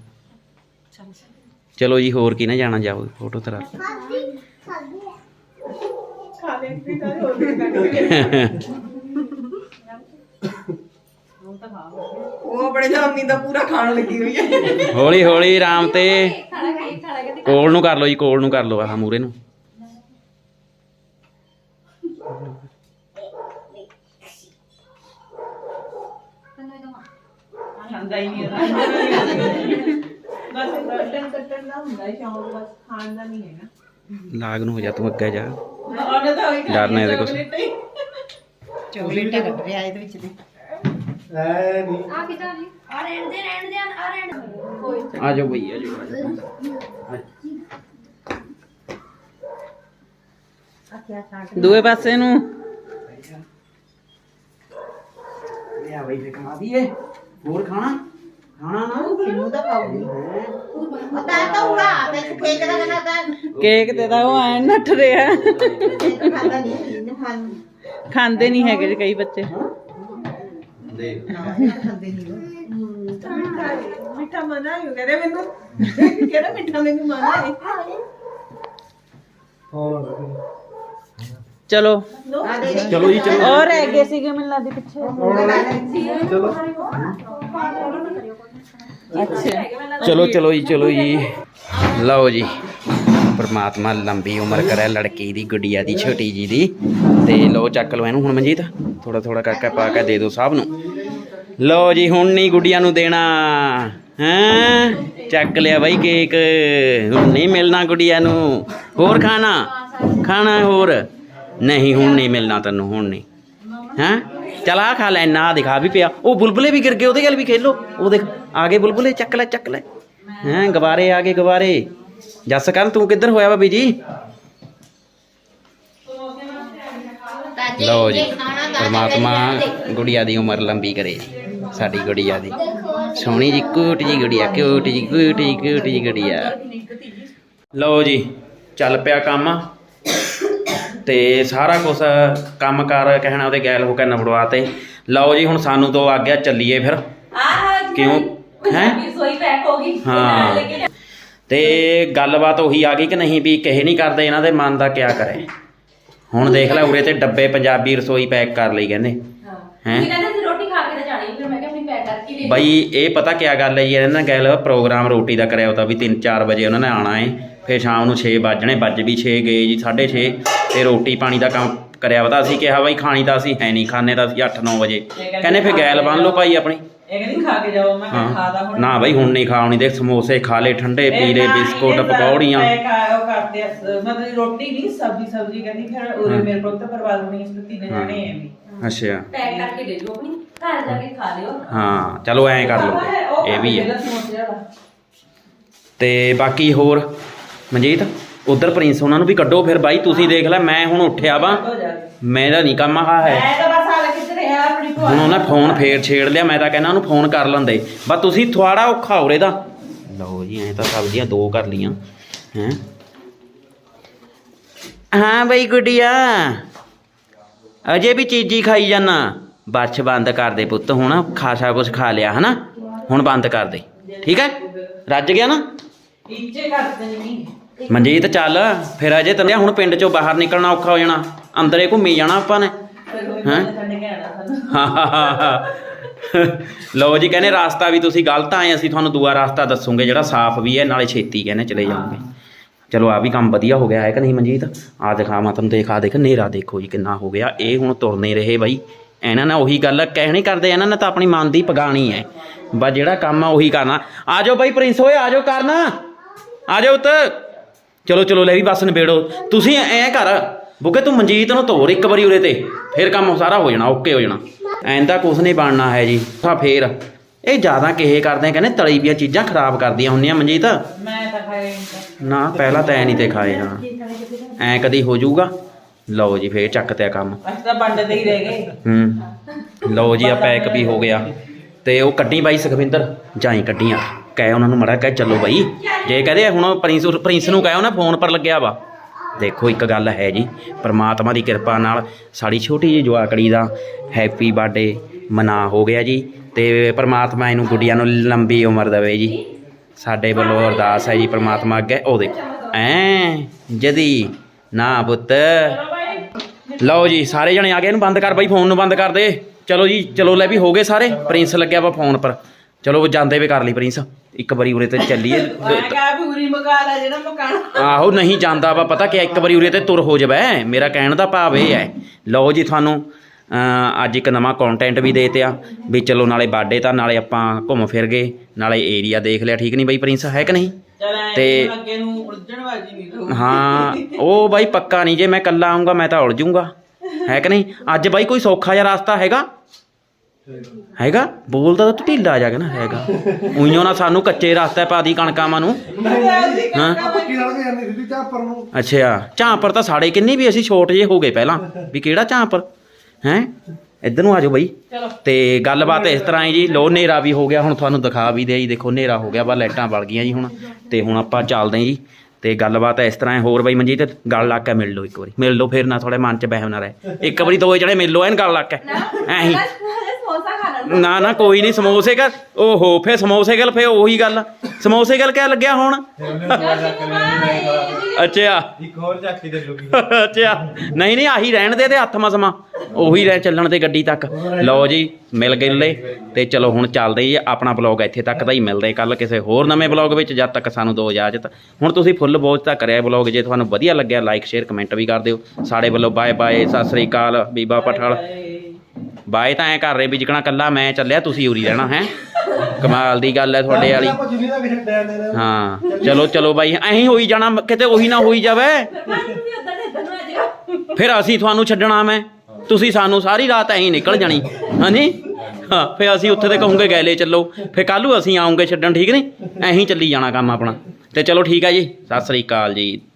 ਚਲੋ। ਜੀ ਹੋਰ ਕੀ ਨਾ ਜਾਣਾ ਜਾਓ ਫੋਟੋ ਤਰਾ। ਖਾਦੀ ਖਾਦੀ ਖਾ ਲੈ ਵੀ ਤਾਂ ਹੋਰ ਵੀ ਕੱਢ ਉਹ ਬੜੇ ਜਾਮੀ ਦਾ ਪੂਰਾ ਖਾਣ ਲੱਗੀ ਹੋਈ ਹੈ। ਹੌਲੀ ਹੌਲੀ ਆਰਾਮ ਤੇ ਕੋਲ ਨੂੰ ਕਰ ਲਓ ਜੀ ਕੋਲ ਨੂੰ ਕਰ ਲਓ ਆਹ ਮੂਰੇ ਨੂੰ। ਖਾਂਦਾ ਹੀ ਨਹੀਂ ਉਹਦਾ। ਬਸ ਕੱਟਣ ਕੱਟਣ ਦਾ ਹੁੰਦਾ ਹੈ ਸ਼ੌਂਕ ਬਸ ਖਾਣ ਦਾ ਨਹੀਂ ਹੈਗਾ। ਲਾਗ ਨੂੰ ਹੋ ਜਾ ਤੂੰ ਅੱਗੇ ਜਾ। ਉਹਨੇ ਤਾਂ ਉਹੀ ਡਰਨਾ ਇਹਦੇ ਕੁਛ। ਚਾਕਲੇਟ ਕੱਢ ਰਿਹਾ ਇਹਦੇ ਵਿੱਚ ਦੇ ਐ ਨਹੀਂ ਆ ਕਿਦਾਂ ਜੀ? ਆ ਰਹਿਣ ਦੇ ਰਹਿਣ ਦੇ ਆ ਰਹਿਣ ਕੋਈ ਆ ਜਾਓ ਬਈ ਆ ਜਾਓ ਆ ਜਾਓ। ਦੂਏ ਪਾਸੇ ਨੂੰ। ਲਿਆ ਬਈ ਫੇ ਖਾ ਦਈਏ ਹੋਰ ਖਾਣਾ? ਖਾਣਾ ਨਾ? ਚਿੰਮੂ ਦਾ ਖਾਊਗੀ ਪਤਾ ਤਾਂ ਉੜਾ ਤੇ ਕੇਕ ਦਾ ਕਹਿੰਦਾ ਤਾਂ ਕੇਕ ਤੇ ਤਾਂ ਉਹ ਐ ਨੱਠ ਰਿਹਾ। ਖਾਂਦਾ ਨਹੀਂ ਖਾਂਦੇ ਨਹੀਂ ਹੈਗੇ ਕਈ ਬੱਚੇ। ਖਾਂਦੇ। ਨਹੀਂ ਮਿੱਠਾ ਮਨਾ ਹੀ ਕਹਿੰਦੇ ਮੈਨੂੰ। ਕਹਿੰਦਾ ਮਿੱਠਾ ਮੈਨੂੰ ਮਨਾ ਹੈ। ਹੋਰ। ਚਲੋ। ਚਲੋ ਜੀ ਚਲੋ। ਔਰ ਰਹਿ ਗਏ ਸੀਗੇ ਮੈਨੂੰ ਲੱਗਦੀ ਪਿੱਛੇ। ਚਲੋ। ਅੱਛਾ। ਚਲੋ ਚਲੋ ਜੀ ਚਲੋ ਜੀ। ਲਓ ਜੀ। ਪਰਮਾਤਮਾ ਲੰਬੀ ਉਮਰ ਕਰੇ ਲੜਕੀ ਦੀ, ਗੁੱਡੀਆ ਦੀ, ਛੋਟੀ ਜੀ ਦੀ। ਤੇ ਲਓ, ਚੱਕ ਲਓ ਇਹਨੂੰ ਹੁਣ ਮਨਜੀਤ। ਥੋੜਾ ਥੋੜਾ ਕਰਕੇ ਪਾ ਕੇ ਦੇ ਦਿਓ ਸਭ ਨੂੰ। ਲਓ ਜੀ, ਹੁਣ ਨਹੀਂ ਗੁੱਡੀਆਂ ਨੂੰ ਦੇਣਾ। ਹੈਂ? ਚੱਕ ਲਿਆ ਬਾਈ ਕੇਕ। ਹੁਣ ਨਹੀਂ ਮਿਲਣਾ ਗੁੱਡੀਆਂ ਨੂੰ। ਹੋਰ ਖਾਣਾ? ਖਾਣਾ ਹੋਰ? ਨਹੀਂ, ਹੁਣ ਨਹੀਂ ਮਿਲਣਾ ਤੈਨੂੰ, ਹੁਣ ਨਹੀਂ। ਹੈਂ? ਚਲਾ ਖਾ ਲੈ ਨਾ ਦਿਖਾ ਵੀ ਪਿਆ। ਉਹ ਬੁਲਬੁਲੇ ਵੀ ਗਿਰ ਗਏ, ਉਹਦੇ ਗੱਲ ਵੀ ਖੇਲੋ। ਉਹ ਦੇਖ, ਆ ਗਏ ਬੁਲਬੁਲੇ, ਚੱਕ ਲੈ ਚੱਕ ਲੈ। ਹੈਂ, ਗਵਾਰੇ, ਆ ਗਏ ਗਵਾਰੇ। ਜੱਸ ਕਰ ਤੂੰ ਕਿੱਧਰ ਹੋਇਆ ਬਾਬੀ ਜੀ? ਲਓ ਜੀ ਪਰਮਾਤਮਾ ਗੁੜੀਆ ਦੀ ਉਮਰ ਲੰਬੀ ਕਰੇ ਜੀ ਸਾਡੀ ਗੁੜੀਆ ਦੀ। ਸੋਹਣੀ ਜੀ ਕੂਟ ਜੀ ਗੁੜੀਆ ਕਿਊਟ ਜੀ ਕੂਟ ਜੀ ਕੂਟ ਜੀ ਗੁੜੀਆ। ਲਓ ਜੀ ਚੱਲ ਪਿਆ ਕੰਮ। ਤੇ ਸਾਰਾ ਕੁਝ ਕੰਮਕਾਰ ਕਹਿਣਾ ਉਹਦੇ ਗੈਲ ਹੋ ਕੇ ਨਬੜਵਾ ਤੇ ਲਓ ਜੀ ਹੁਣ ਸਾਨੂੰ ਤੋਂ ਆ ਗਿਆ ਚੱਲੀਏ ਫਿਰ। ਆਹ ਕਿਉਂ? ਹੈਂ? ਸੋਈ ਪੈਕ ਹੋ ਗਈ। ਹਾਂ। ਤੇ ਗੱਲਬਾਤ ਉਹੀ ਆ ਗਈ ਕਿ ਨਹੀਂ ਵੀ ਕਹੇ ਨਹੀਂ ਕਰਦੇ ਇਹਨਾਂ ਦੇ ਮਨ ਦਾ ਕਿਆ ਕਰੇ। ਹੁਣ ਦੇਖ ਲੈ ਉਰੇ ਤੇ ਡੱਬੇ ਪੰਜਾਬੀ ਰਸੋਈ ਪੈਕ ਕਰ ਲਈ ਕਹਿੰਦੇ। ਹਾਂ। ਹੈਂ? ਤੁਸੀਂ ਕਹਿੰਦੇ ਸੀ ਰੋਟੀ ਖਾ ਕੇ ਤਾਂ ਜਾਣੀ ਫਿਰ ਮੈਂ ਕਿਹਾ ਆਪਣੀ ਪੈਕ ਕਰਕੇ ਲੈ ਬਈ ਇਹ ਪਤਾ ਕਿਆ ਗੱਲ ਹੈ ਜੀ ਇਹਨਾਂ ਨਾਲ ਗੱਲ ਪ੍ਰੋਗਰਾਮ ਰੋਟੀ ਦਾ ਕਰਿਆ ਹੁੰਦਾ ਵੀ 3-4 ਵਜੇ ਉਹਨਾਂ ਨੇ ਆਣਾ ਹੈ ਫਿਰ ਸ਼ਾਮ ਨੂੰ 6 ਵੱਜਣੇ ਵੱਜ ਵੀ 6 ਗਏ ਜੀ 6:30 ਤੇ ਰੋਟੀ ਪਾਣੀ ਦਾ ਕੰਮ ਕਰਿਆ ਵਾ ਤਾਂ ਅਸੀਂ ਕਿਹਾ ਬਈ ਖਾਣੀ ਤਾਂ ਅਸੀਂ ਹੈ ਨਹੀਂ ਖਾਣੇ ਤਾਂ ਅਸੀਂ 8-9 ਵਜੇ। ਕਹਿੰਦੇ ਫਿਰ ਗੈਲ ਬੰਨ ਲਓ ਭਾਈ ਆਪਣੀ। ਇਹ ਕਹਿੰਦੀ ਖਾ ਕੇ ਜਾਓ ਮੈਂ ਕਿਹਾ ਖਾਦਾ ਹਾਂ ਹੁਣ ਨਾ ਬਈ ਹੁਣ ਨਹੀਂ ਖਾਣੀ ਦੇਖ ਸਮੋਸੇ ਖਾ ਲੇ ਠੰਡੇ ਪੀ ਲੇ ਬਿਸਕੁਟ ਪਕੌੜੀਆਂ। ਉਹ ਕਰਦੇ ਆ, ਸ- ਮਤਲਬ ਰੋਟੀ ਨਹੀਂ ਸਬਜ਼ੀ ਸਬਜ਼ੀ ਕਹਿੰਦੀ ਫਿਰ ਉਰੇ ਹਾਂ। ਮੇਰੇ ਕੋਲ ਤਾਂ ਬਰਬਾਦ ਹੋਣੀ ਇਸ ਤੋਂ ਤਿੰਨ ਹਾਂ। ਜਾਣੇ ਐ ਵੀ। ਅੱਛਾ। ਪੈਕ ਕਰਕੇ ਲੈ ਜਾਓ ਆਪਣੀ ਘਰ ਜਾ ਕੇ ਖਾ ਲਿਓ। ਹਾਂ ਚਲੋ ਐਂ ਕਰ ਲਓ। ਇਹ ਵੀ ਹੈ ਤੇ ਬਾਕੀ ਹੋਰ ਮਨਜੀਤ ਉਧਰ ਪ੍ਰਿੰਸ ਉਹਨਾਂ ਨੂੰ ਵੀ ਕੱਢੋ ਫਿਰ ਬਾਈ ਤੁਸੀਂ ਦੇਖ ਲੈ ਮੈਂ ਹੁਣ ਉੱਠਿਆ ਵਾ। ਮੇਰਾ ਨਹੀਂ ਕੰਮ ਆਹ ਹੈ। ਮੈਂ ਤਾਂ ਬਸ ਹਾਲ ਕਿੱਧਰ ਹੈ ਆਪਣੀ ਭੂਆ ਹੁਣ ਉਹਨੇ ਫੋਨ ਫੇਰ ਛੇੜ ਲਿਆ ਮੈਂ ਤਾਂ ਕਹਿੰਦਾ ਉਹਨੂੰ ਫੋਨ ਕਰ ਲੈਂਦੇ। ਬਸ ਤੁਸੀਂ ਥੋੜਾ ਔਖਾ ਹੋ ਦਾ। ਲਓ ਜੀ ਐਂ ਤਾਂ ਸਬਜ਼ੀਆਂ ਦੋ ਕਰ ਲੀਆਂ ਹੈ। ਹਾਂ ਬਈ ਗੁੱਡੀਆ ਅਜੇ ਵੀ ਚੀਜ਼ੀ ਖਾਈ ਜਾਨਾ। ਬੱਛ ਬੰਦ ਕਰ ਦੇ ਪੁੱਤ ਹੁਣ ਖਾਸਾ ਕੁਝ ਖਾ ਲਿਆ ਹਨਾ? ਹੁਣ ਬੰਦ ਕਰ ਦੇ ਠੀਕ ਹੈ? ਰੱਜ ਗਿਆ ਨਾ? ਇੱਚੇ ਕਰਦੇ ਨਹੀਂ ਮਨਜੀਤ ਚੱਲ ਫਿਰ ਅਜੇ ਤੰਦਿਆ ਹੁਣ ਪਿੰਡ ਚੋਂ ਬਾਹਰ ਨਿਕਲਣਾ ਔਖਾ ਹੋ ਜਾਣਾ। ਅੰਦਰੇ ਘੁੰਮੀ ਜਾਣਾ ਆਪਾਂ ਨੇ। ਹੈਂ? ਲਓ ਜੀ ਕਹਿੰਦੇ ਰਾਸਤਾ ਵੀ ਤੁਸੀਂ ਗਲਤ ਆਏ ਅਸੀਂ ਤੁਹਾਨੂੰ ਦੂਆ ਰਾਸਤਾ ਦੱਸੂਗੇ ਜਿਹੜਾ ਸਾਫ਼ ਵੀ ਹੈ ਨਾਲੇ ਛੇਤੀ ਕਹਿੰਦੇ ਚਲੇ ਜਾਓਗੇ ਚਲੋ ਆ ਵੀ ਕੰਮ ਵਧੀਆ ਹੋ ਗਿਆ ਹੈ ਕਿ ਨਹੀਂ ਮਨਜੀਤ? ਆ ਦਿਖਾਵਾਂ ਤੁਹਾਨੂੰ ਦੇਖਾ ਦੇਖ ਨੇਰਾ ਦੇਖੋ ਜੀ ਕਿੰਨਾ ਹੋ ਗਿਆ। ਇਹ ਹੁਣ ਤੁਰਨੇ ਰਹੇ ਬਾਈ। ਇਹਨਾਂ ਨੇ ਉਹੀ ਗੱਲ ਕਹਿਣੀ ਕਰਦੇ ਇਹਨਾਂ ਨੇ ਤਾਂ ਆਪਣੀ ਮਨ ਦੀ ਪਗਾਣੀ ਹੈ। ਬਸ ਜਿਹੜਾ ਕੰਮ ਆ ਉਹੀ ਕਰਨਾ। ਆ ਜਾਓ ਬਾਈ ਪ੍ਰਿੰਸ ਓਏ ਆ ਜਾਓ ਕਰਨਾ। ਆ ਜਾਓ ਉੱਤ ਚਲੋ ਚਲੋ ਲੈ ਵੀ ਬਸ ਨਿਬੇੜੋ। ਤੁਸੀਂ ਐਂ ਕਰ ਬੁੱਗੇ ਤੂੰ ਮਨਜੀਤ ਨੂੰ ਤੋਰ ਇੱਕ ਵਾਰੀ ਉਰੇ ਤੇ ਫਿਰ ਕੰਮ ਸਾਰਾ ਹੋ ਜਾਣਾ ਓਕੇ ਹੋ ਜਾਣਾ। ਐਂ ਤਾਂ ਕੁਛ ਨਹੀਂ ਬਣਨਾ ਹੈ ਜੀ ਤਾਂ ਫੇਰ। ਇਹ ਜ਼ਿਆਦਾ ਕਿਹੇ ਕਰਦੇ ਆ, ਕਹਿੰਦੇ ਤਲੀ ਦੀਆਂ ਚੀਜ਼ਾਂ ਖਰਾਬ ਕਰਦੀਆਂ ਹੁੰਦੀਆਂ ਮਨਜੀਤ। ਮੈਂ ਤਾਂ ਖਾਏ। ਨਾ। ਪਹਿਲਾਂ ਤਾਂ ਐ ਨਹੀਂ ਤੇ ਖਾਏ ਹਾਂ। ਐ ਕਦੀ ਹੋ ਜਾਊਗਾ? ਲਓ ਜੀ ਫੇਰ ਚੱਕ ਤੇ ਕੰਮ। ਅਸੀਂ ਤਾਂ ਵੰਡਦੇ ਹੀ ਰਹਿ ਗਏ। ਹੂੰ। ਲਓ ਜੀ ਆ ਪੈਕ ਵੀ ਹੋ ਗਿਆ। ਤੇ ਉਹ ਕੱਢੀ ਬਾਈ ਸੁਖਵਿੰਦਰ ਜਾਈ ਕੱਢੀਆਂ। ਕਹਿ ਉਹਨਾਂ ਨੂੰ ਮੜਾ ਕਹਿ ਚੱਲੋ ਬਾਈ। ਜੇ ਕਹਦੇ ਹੁਣ ਪ੍ਰਿੰਸ ਪ੍ਰਿੰਸ ਨੂੰ ਕਹਿਓ ਨਾ ਫੋਨ ਪਰ ਲੱਗਿਆ ਵਾ। ਦੇਖੋ, ਇੱਕ ਗੱਲ ਹੈ ਜੀ, ਪ੍ਰਮਾਤਮਾ ਦੀ ਕਿਰਪਾ ਨਾਲ ਸਾਡੀ ਛੋਟੀ ਜਿਹੀ ਜਵਾਕੜੀ ਦਾ ਹੈਪੀ ਬਰਥਡੇ ਮਨਾ ਹੋ ਗਿਆ ਜੀ ਤੇ ਪ੍ਰਮਾਤਮਾ ਇਹਨੂੰ ਗੁੱਡੀਆਂ ਨੂੰ ਲੰਬੀ ਉਮਰ ਦੇਵੇ ਜੀ। ਸਾਡੇ ਵੱਲੋਂ ਅਰਦਾਸ ਹੈ ਜੀ ਪ੍ਰਮਾਤਮਾ ਅੱਗੇ। ਉਹ ਦੇਖੋ, ਐ, ਜਦੀ, ਨਾ ਪੁੱਤ। ਲਓ ਜੀ, ਸਾਰੇ ਜਣੇ ਆ ਗਏ, ਇਹਨੂੰ ਬੰਦ ਕਰ ਬਾਈ, ਫੋਨ ਨੂੰ ਬੰਦ ਕਰ ਦੇ। ਚਲੋ ਜੀ, ਚਲੋ ਲੈ ਵੀ ਹੋ ਗਏ ਸਾਰੇ। ਪ੍ਰਿੰਸ ਲੱਗਿਆ ਵਾ ਫੋਨ ਪਰ। ਚਲੋ ਜਾਂਦੇ ਵੇ ਕਰ ਲਈ ਪ੍ਰਿੰਸ ਇੱਕ ਵਾਰੀ ਉਰੇ ਤੇ ਚੱਲੀਏ। ਮੈਂ ਕਿਹਾ ਵੀ ਉਰੀ ਮਕਾ ਲੈ ਜਿਹੜਾ ਮਕਾਨ। ਆਹੋ ਨਹੀਂ ਜਾਂਦਾ ਵਾ ਪਤਾ ਕਿ ਇੱਕ ਵਾਰੀ ਉਰੇ ਤੇ ਤੁਰ ਹੋ ਜਾਵੇ ਮੇਰਾ ਕਹਿਣ ਦਾ ਭਾਵ ਇਹ ਹੈ। ਲਓ ਜੀ ਤੁਹਾਨੂੰ ਅਮ ਅੱਜ ਇੱਕ ਨਵਾਂ ਕੰਟੈਂਟ ਵੀ ਦੇ ਤੇ ਆ ਵੀ ਚਲੋ ਨਾਲੇ ਬਾਡੇ ਤਾਂ ਨਾਲੇ ਆਪਾਂ ਘੁੰਮ ਫਿਰ ਗਏ ਨਾਲੇ ਏਰੀਆ ਦੇਖ ਲਿਆ ਠੀਕ ਨਹੀਂ ਬਾਈ ਪ੍ਰਿੰਸ ਹੈ ਕਿ ਨਹੀਂ? ਚਲ ਐ ਤੇ- ਅੱਗੇ ਨੂੰ ਉਲਝਣ ਵਾਜੀ ਨਹੀਂ ਰਹੂ ਹਾਂ ਉਹ ਬਾਈ ਪੱਕਾ ਨਹੀਂ ਜੇ ਮੈਂ ਕੱਲਾ ਆਉਂਗਾ ਮੈਂ ਤਾਂ ਜਾਊਂਗਾ ਹੈ ਕਿ ਨਹੀਂ? ਅੱਜ ਬਾਈ ਕੋਈ ਸੌਖਾ ਜਿਹਾ ਰਸਤਾ ਹੈਗਾ? ਹੈਗਾ? ਬੋਲਦਾ ਤਾਂ ਤੂੰ ਢਿੱਲਾ ਜਾ ਕੇ ਨਾ ਹੈਗਾ? ਉਈਓ ਨਾ ਸਾਨੂੰ ਕੱਚੇ ਰਸਤੇ ਪਾ ਦੀ ਕਣਕਾਂ ਮਾਂ ਨੂੰ ਹਾਂ? ਪੱਕੀ ਨਾਲ ਕੇ ਜਾਂਦੀ ਸਿੱਧੀ ਚਾਪਰ ਨੂੰ। ਅੱਛਾ ਝਾਂਪਰ ਤਾਂ ਸਾੜੇ ਕਿੰਨੀ ਵੀ ਅਸੀਂ ਛੋਟ ਜੇ ਹੋ ਗਏ ਪਹਿਲਾਂ। ਵੀ ਕਿਹੜਾ ਝਾਂਪਰ ਹੈ? ਇੱਧਰ ਨੂੰ ਆ ਜਾਓ ਬਾਈ। ਚਲੋ। ਤੇ ਗੱਲਬਾਤ ਇਸ ਤਰ੍ਹਾਂ ਹੈ ਜੀ। ਲੋ ਹਨੇਰਾ ਵੀ ਹੋ ਗਿਆ ਹੁਣ ਤੁਹਾਨੂੰ ਦਿਖਾ ਵੀ ਦੇ ਜੀ। ਦੇਖੋ ਹਨੇਰਾ ਹੋ ਗਿਆ ਬਾ ਲਾਈਟਾਂ ਬਲ ਗਈਆਂ ਜੀ ਹੁਣ। ਤੇ ਹੁਣ ਆਪਾਂ ਚੱਲਦੇ ਹਾਂ ਜੀ। ਤੇ ਗੱਲਬਾਤ ਇਸ ਤਰ੍ਹਾਂ ਹੈ। ਹੋਰ ਬਾਈ ਮਨਜੀਤ ਗੱਲ ਲਾ ਕੇ ਮਿਲ ਲਓ ਇੱਕ ਵਾਰੀ। ਮਿਲ ਲਓ ਫਿਰ ਨਾ ਥੋੜੇ ਮਨ 'ਚ ਬਹਿਮ ਨਾ ਰਹੇ। ਇੱਕ ਵਾਰੀ ਦੋਏ ਜਣੇ ਮਿਲ ਲਓ ਐਨ ਗੱਲ ਲਾ ਕੇ। ਐਂ ਹੀ। ਸਮੋਸਾ ਖਾ ਲੈਣਾ ਨਾ ਨਾ ਕੋਈ ਨਹੀਂ ਸਮੋਸੇ ਕਰ ਓਹੋ ਫੇ ਸਮੋਸੇ ਗੱਲ ਫੇ ਉਹੀ ਗੱਲ। ਸਮੋਸੇ ਗੱਲ ਕਿਆ ਲੱਗਿਆ ਹੁਣ? ਅੱਛਾ। ਇੱਕ ਹੋਰ ਝਾਕੀ ਦੇ ਲੂਗੀ ਅੱਛਾ। ਨਹੀਂ ਨਹੀਂ ਆਹੀ ਰਹਿਣ ਦੇ ਤੇ ਹੱਥ ਮਸਮਾ। ਉਹੀ ਰਹਿ ਚੱਲਣ ਦੇ ਗੱਡੀ ਤੱਕ। ਲਓ ਜੀ ਮਿਲ ਗਏ ਲੈ। ਤੇ ਚਲੋ ਹੁਣ ਚੱਲਦੇ ਜੀ ਆਪਣਾ ਬਲੌਗ ਇੱਥੇ ਤੱਕ ਦਾ ਹੀ ਮਿਲਦੇ ਕੱਲ ਕਿਸੇ ਹੋਰ ਨਵੇਂ ਬਲੌਗ ਵਿੱਚ ਜਦ ਤੱਕ ਸਾਨੂੰ ਦੋ ਇਜਾਜ਼ਤ। ਹੁਣ ਤੁਸੀਂ ਫੁੱਲ ਬੋਝ ਤਾਂ ਕਰਿਆ ਬਲੌਗ ਜੇ ਤੁਹਾਨੂੰ ਵਧੀਆ ਲੱਗਿਆ ਲਾਈਕ ਸ਼ੇਅਰ ਕਮੈਂਟ ਵੀ ਕਰ ਦਿਓ। ਸਾਡੇ ਵੱਲੋਂ ਬਾਏ ਬਾਏ ਸਤਿ ਸ੍ਰੀ ਅਕਾਲ ਬੀਬਾ ਪਠਾਲ। ਬਾਏ ਤਾਂ ਐ ਕਰ ਰਹੇ ਵੀ ਜਿਕਣਾ ਕੱਲਾ ਮੈਂ ਚੱਲਿਆ ਤੁਸੀਂ ਉਰੀ ਰਹਿਣਾ ਹੈ? ਕਮਾਲ ਦੀ ਗੱਲ ਹੈ ਤੁਹਾਡੇ ਵਾਲੀ। ਆਪਾਂ ਜੁਨੀ ਦਾ ਵੀ ਛੱਡਿਆ ਨੇ ਹਾਂ ਚਲੋ ਚਲੋ ਬਾਈ ਐਂ ਹੋਈ ਜਾਣਾ ਕਿਤੇ ਉਹੀ ਨਾ ਹੋਈ ਜਾਵੇ। ਆ ਫਿਰ ਅਸੀਂ ਤੁਹਾਨੂੰ ਛੱਡਣਾ ਮੈਂ। ਤੁਸੀਂ ਸਾਨੂੰ ਸਾਰੀ ਰਾਤ ਐਂ ਨਿਕਲ ਜਾਣੀ। ਹਾਂਜੀ? ਹਾਂ ਫਿਰ ਅਸੀਂ ਉੱਥੇ ਤੇ ਕਹੂੰਗੇ ਗੈਲੇ ਚੱਲੋ। ਫਿਰ ਕੱਲ੍ਹ ਨੂੰ ਅਸੀਂ ਆਉਂਗੇ ਛੱਡਣ ਠੀਕ ਨਹੀਂ? ਐਂ ਹੀ ਚੱਲੀ ਜਾਣਾ ਕੰਮ ਆਪਣਾ। ਤੇ ਚਲੋ ਠੀਕ ਹੈ ਜੀ ਸਤਿ ਸ੍ਰੀ ਅਕਾਲ ਜੀ।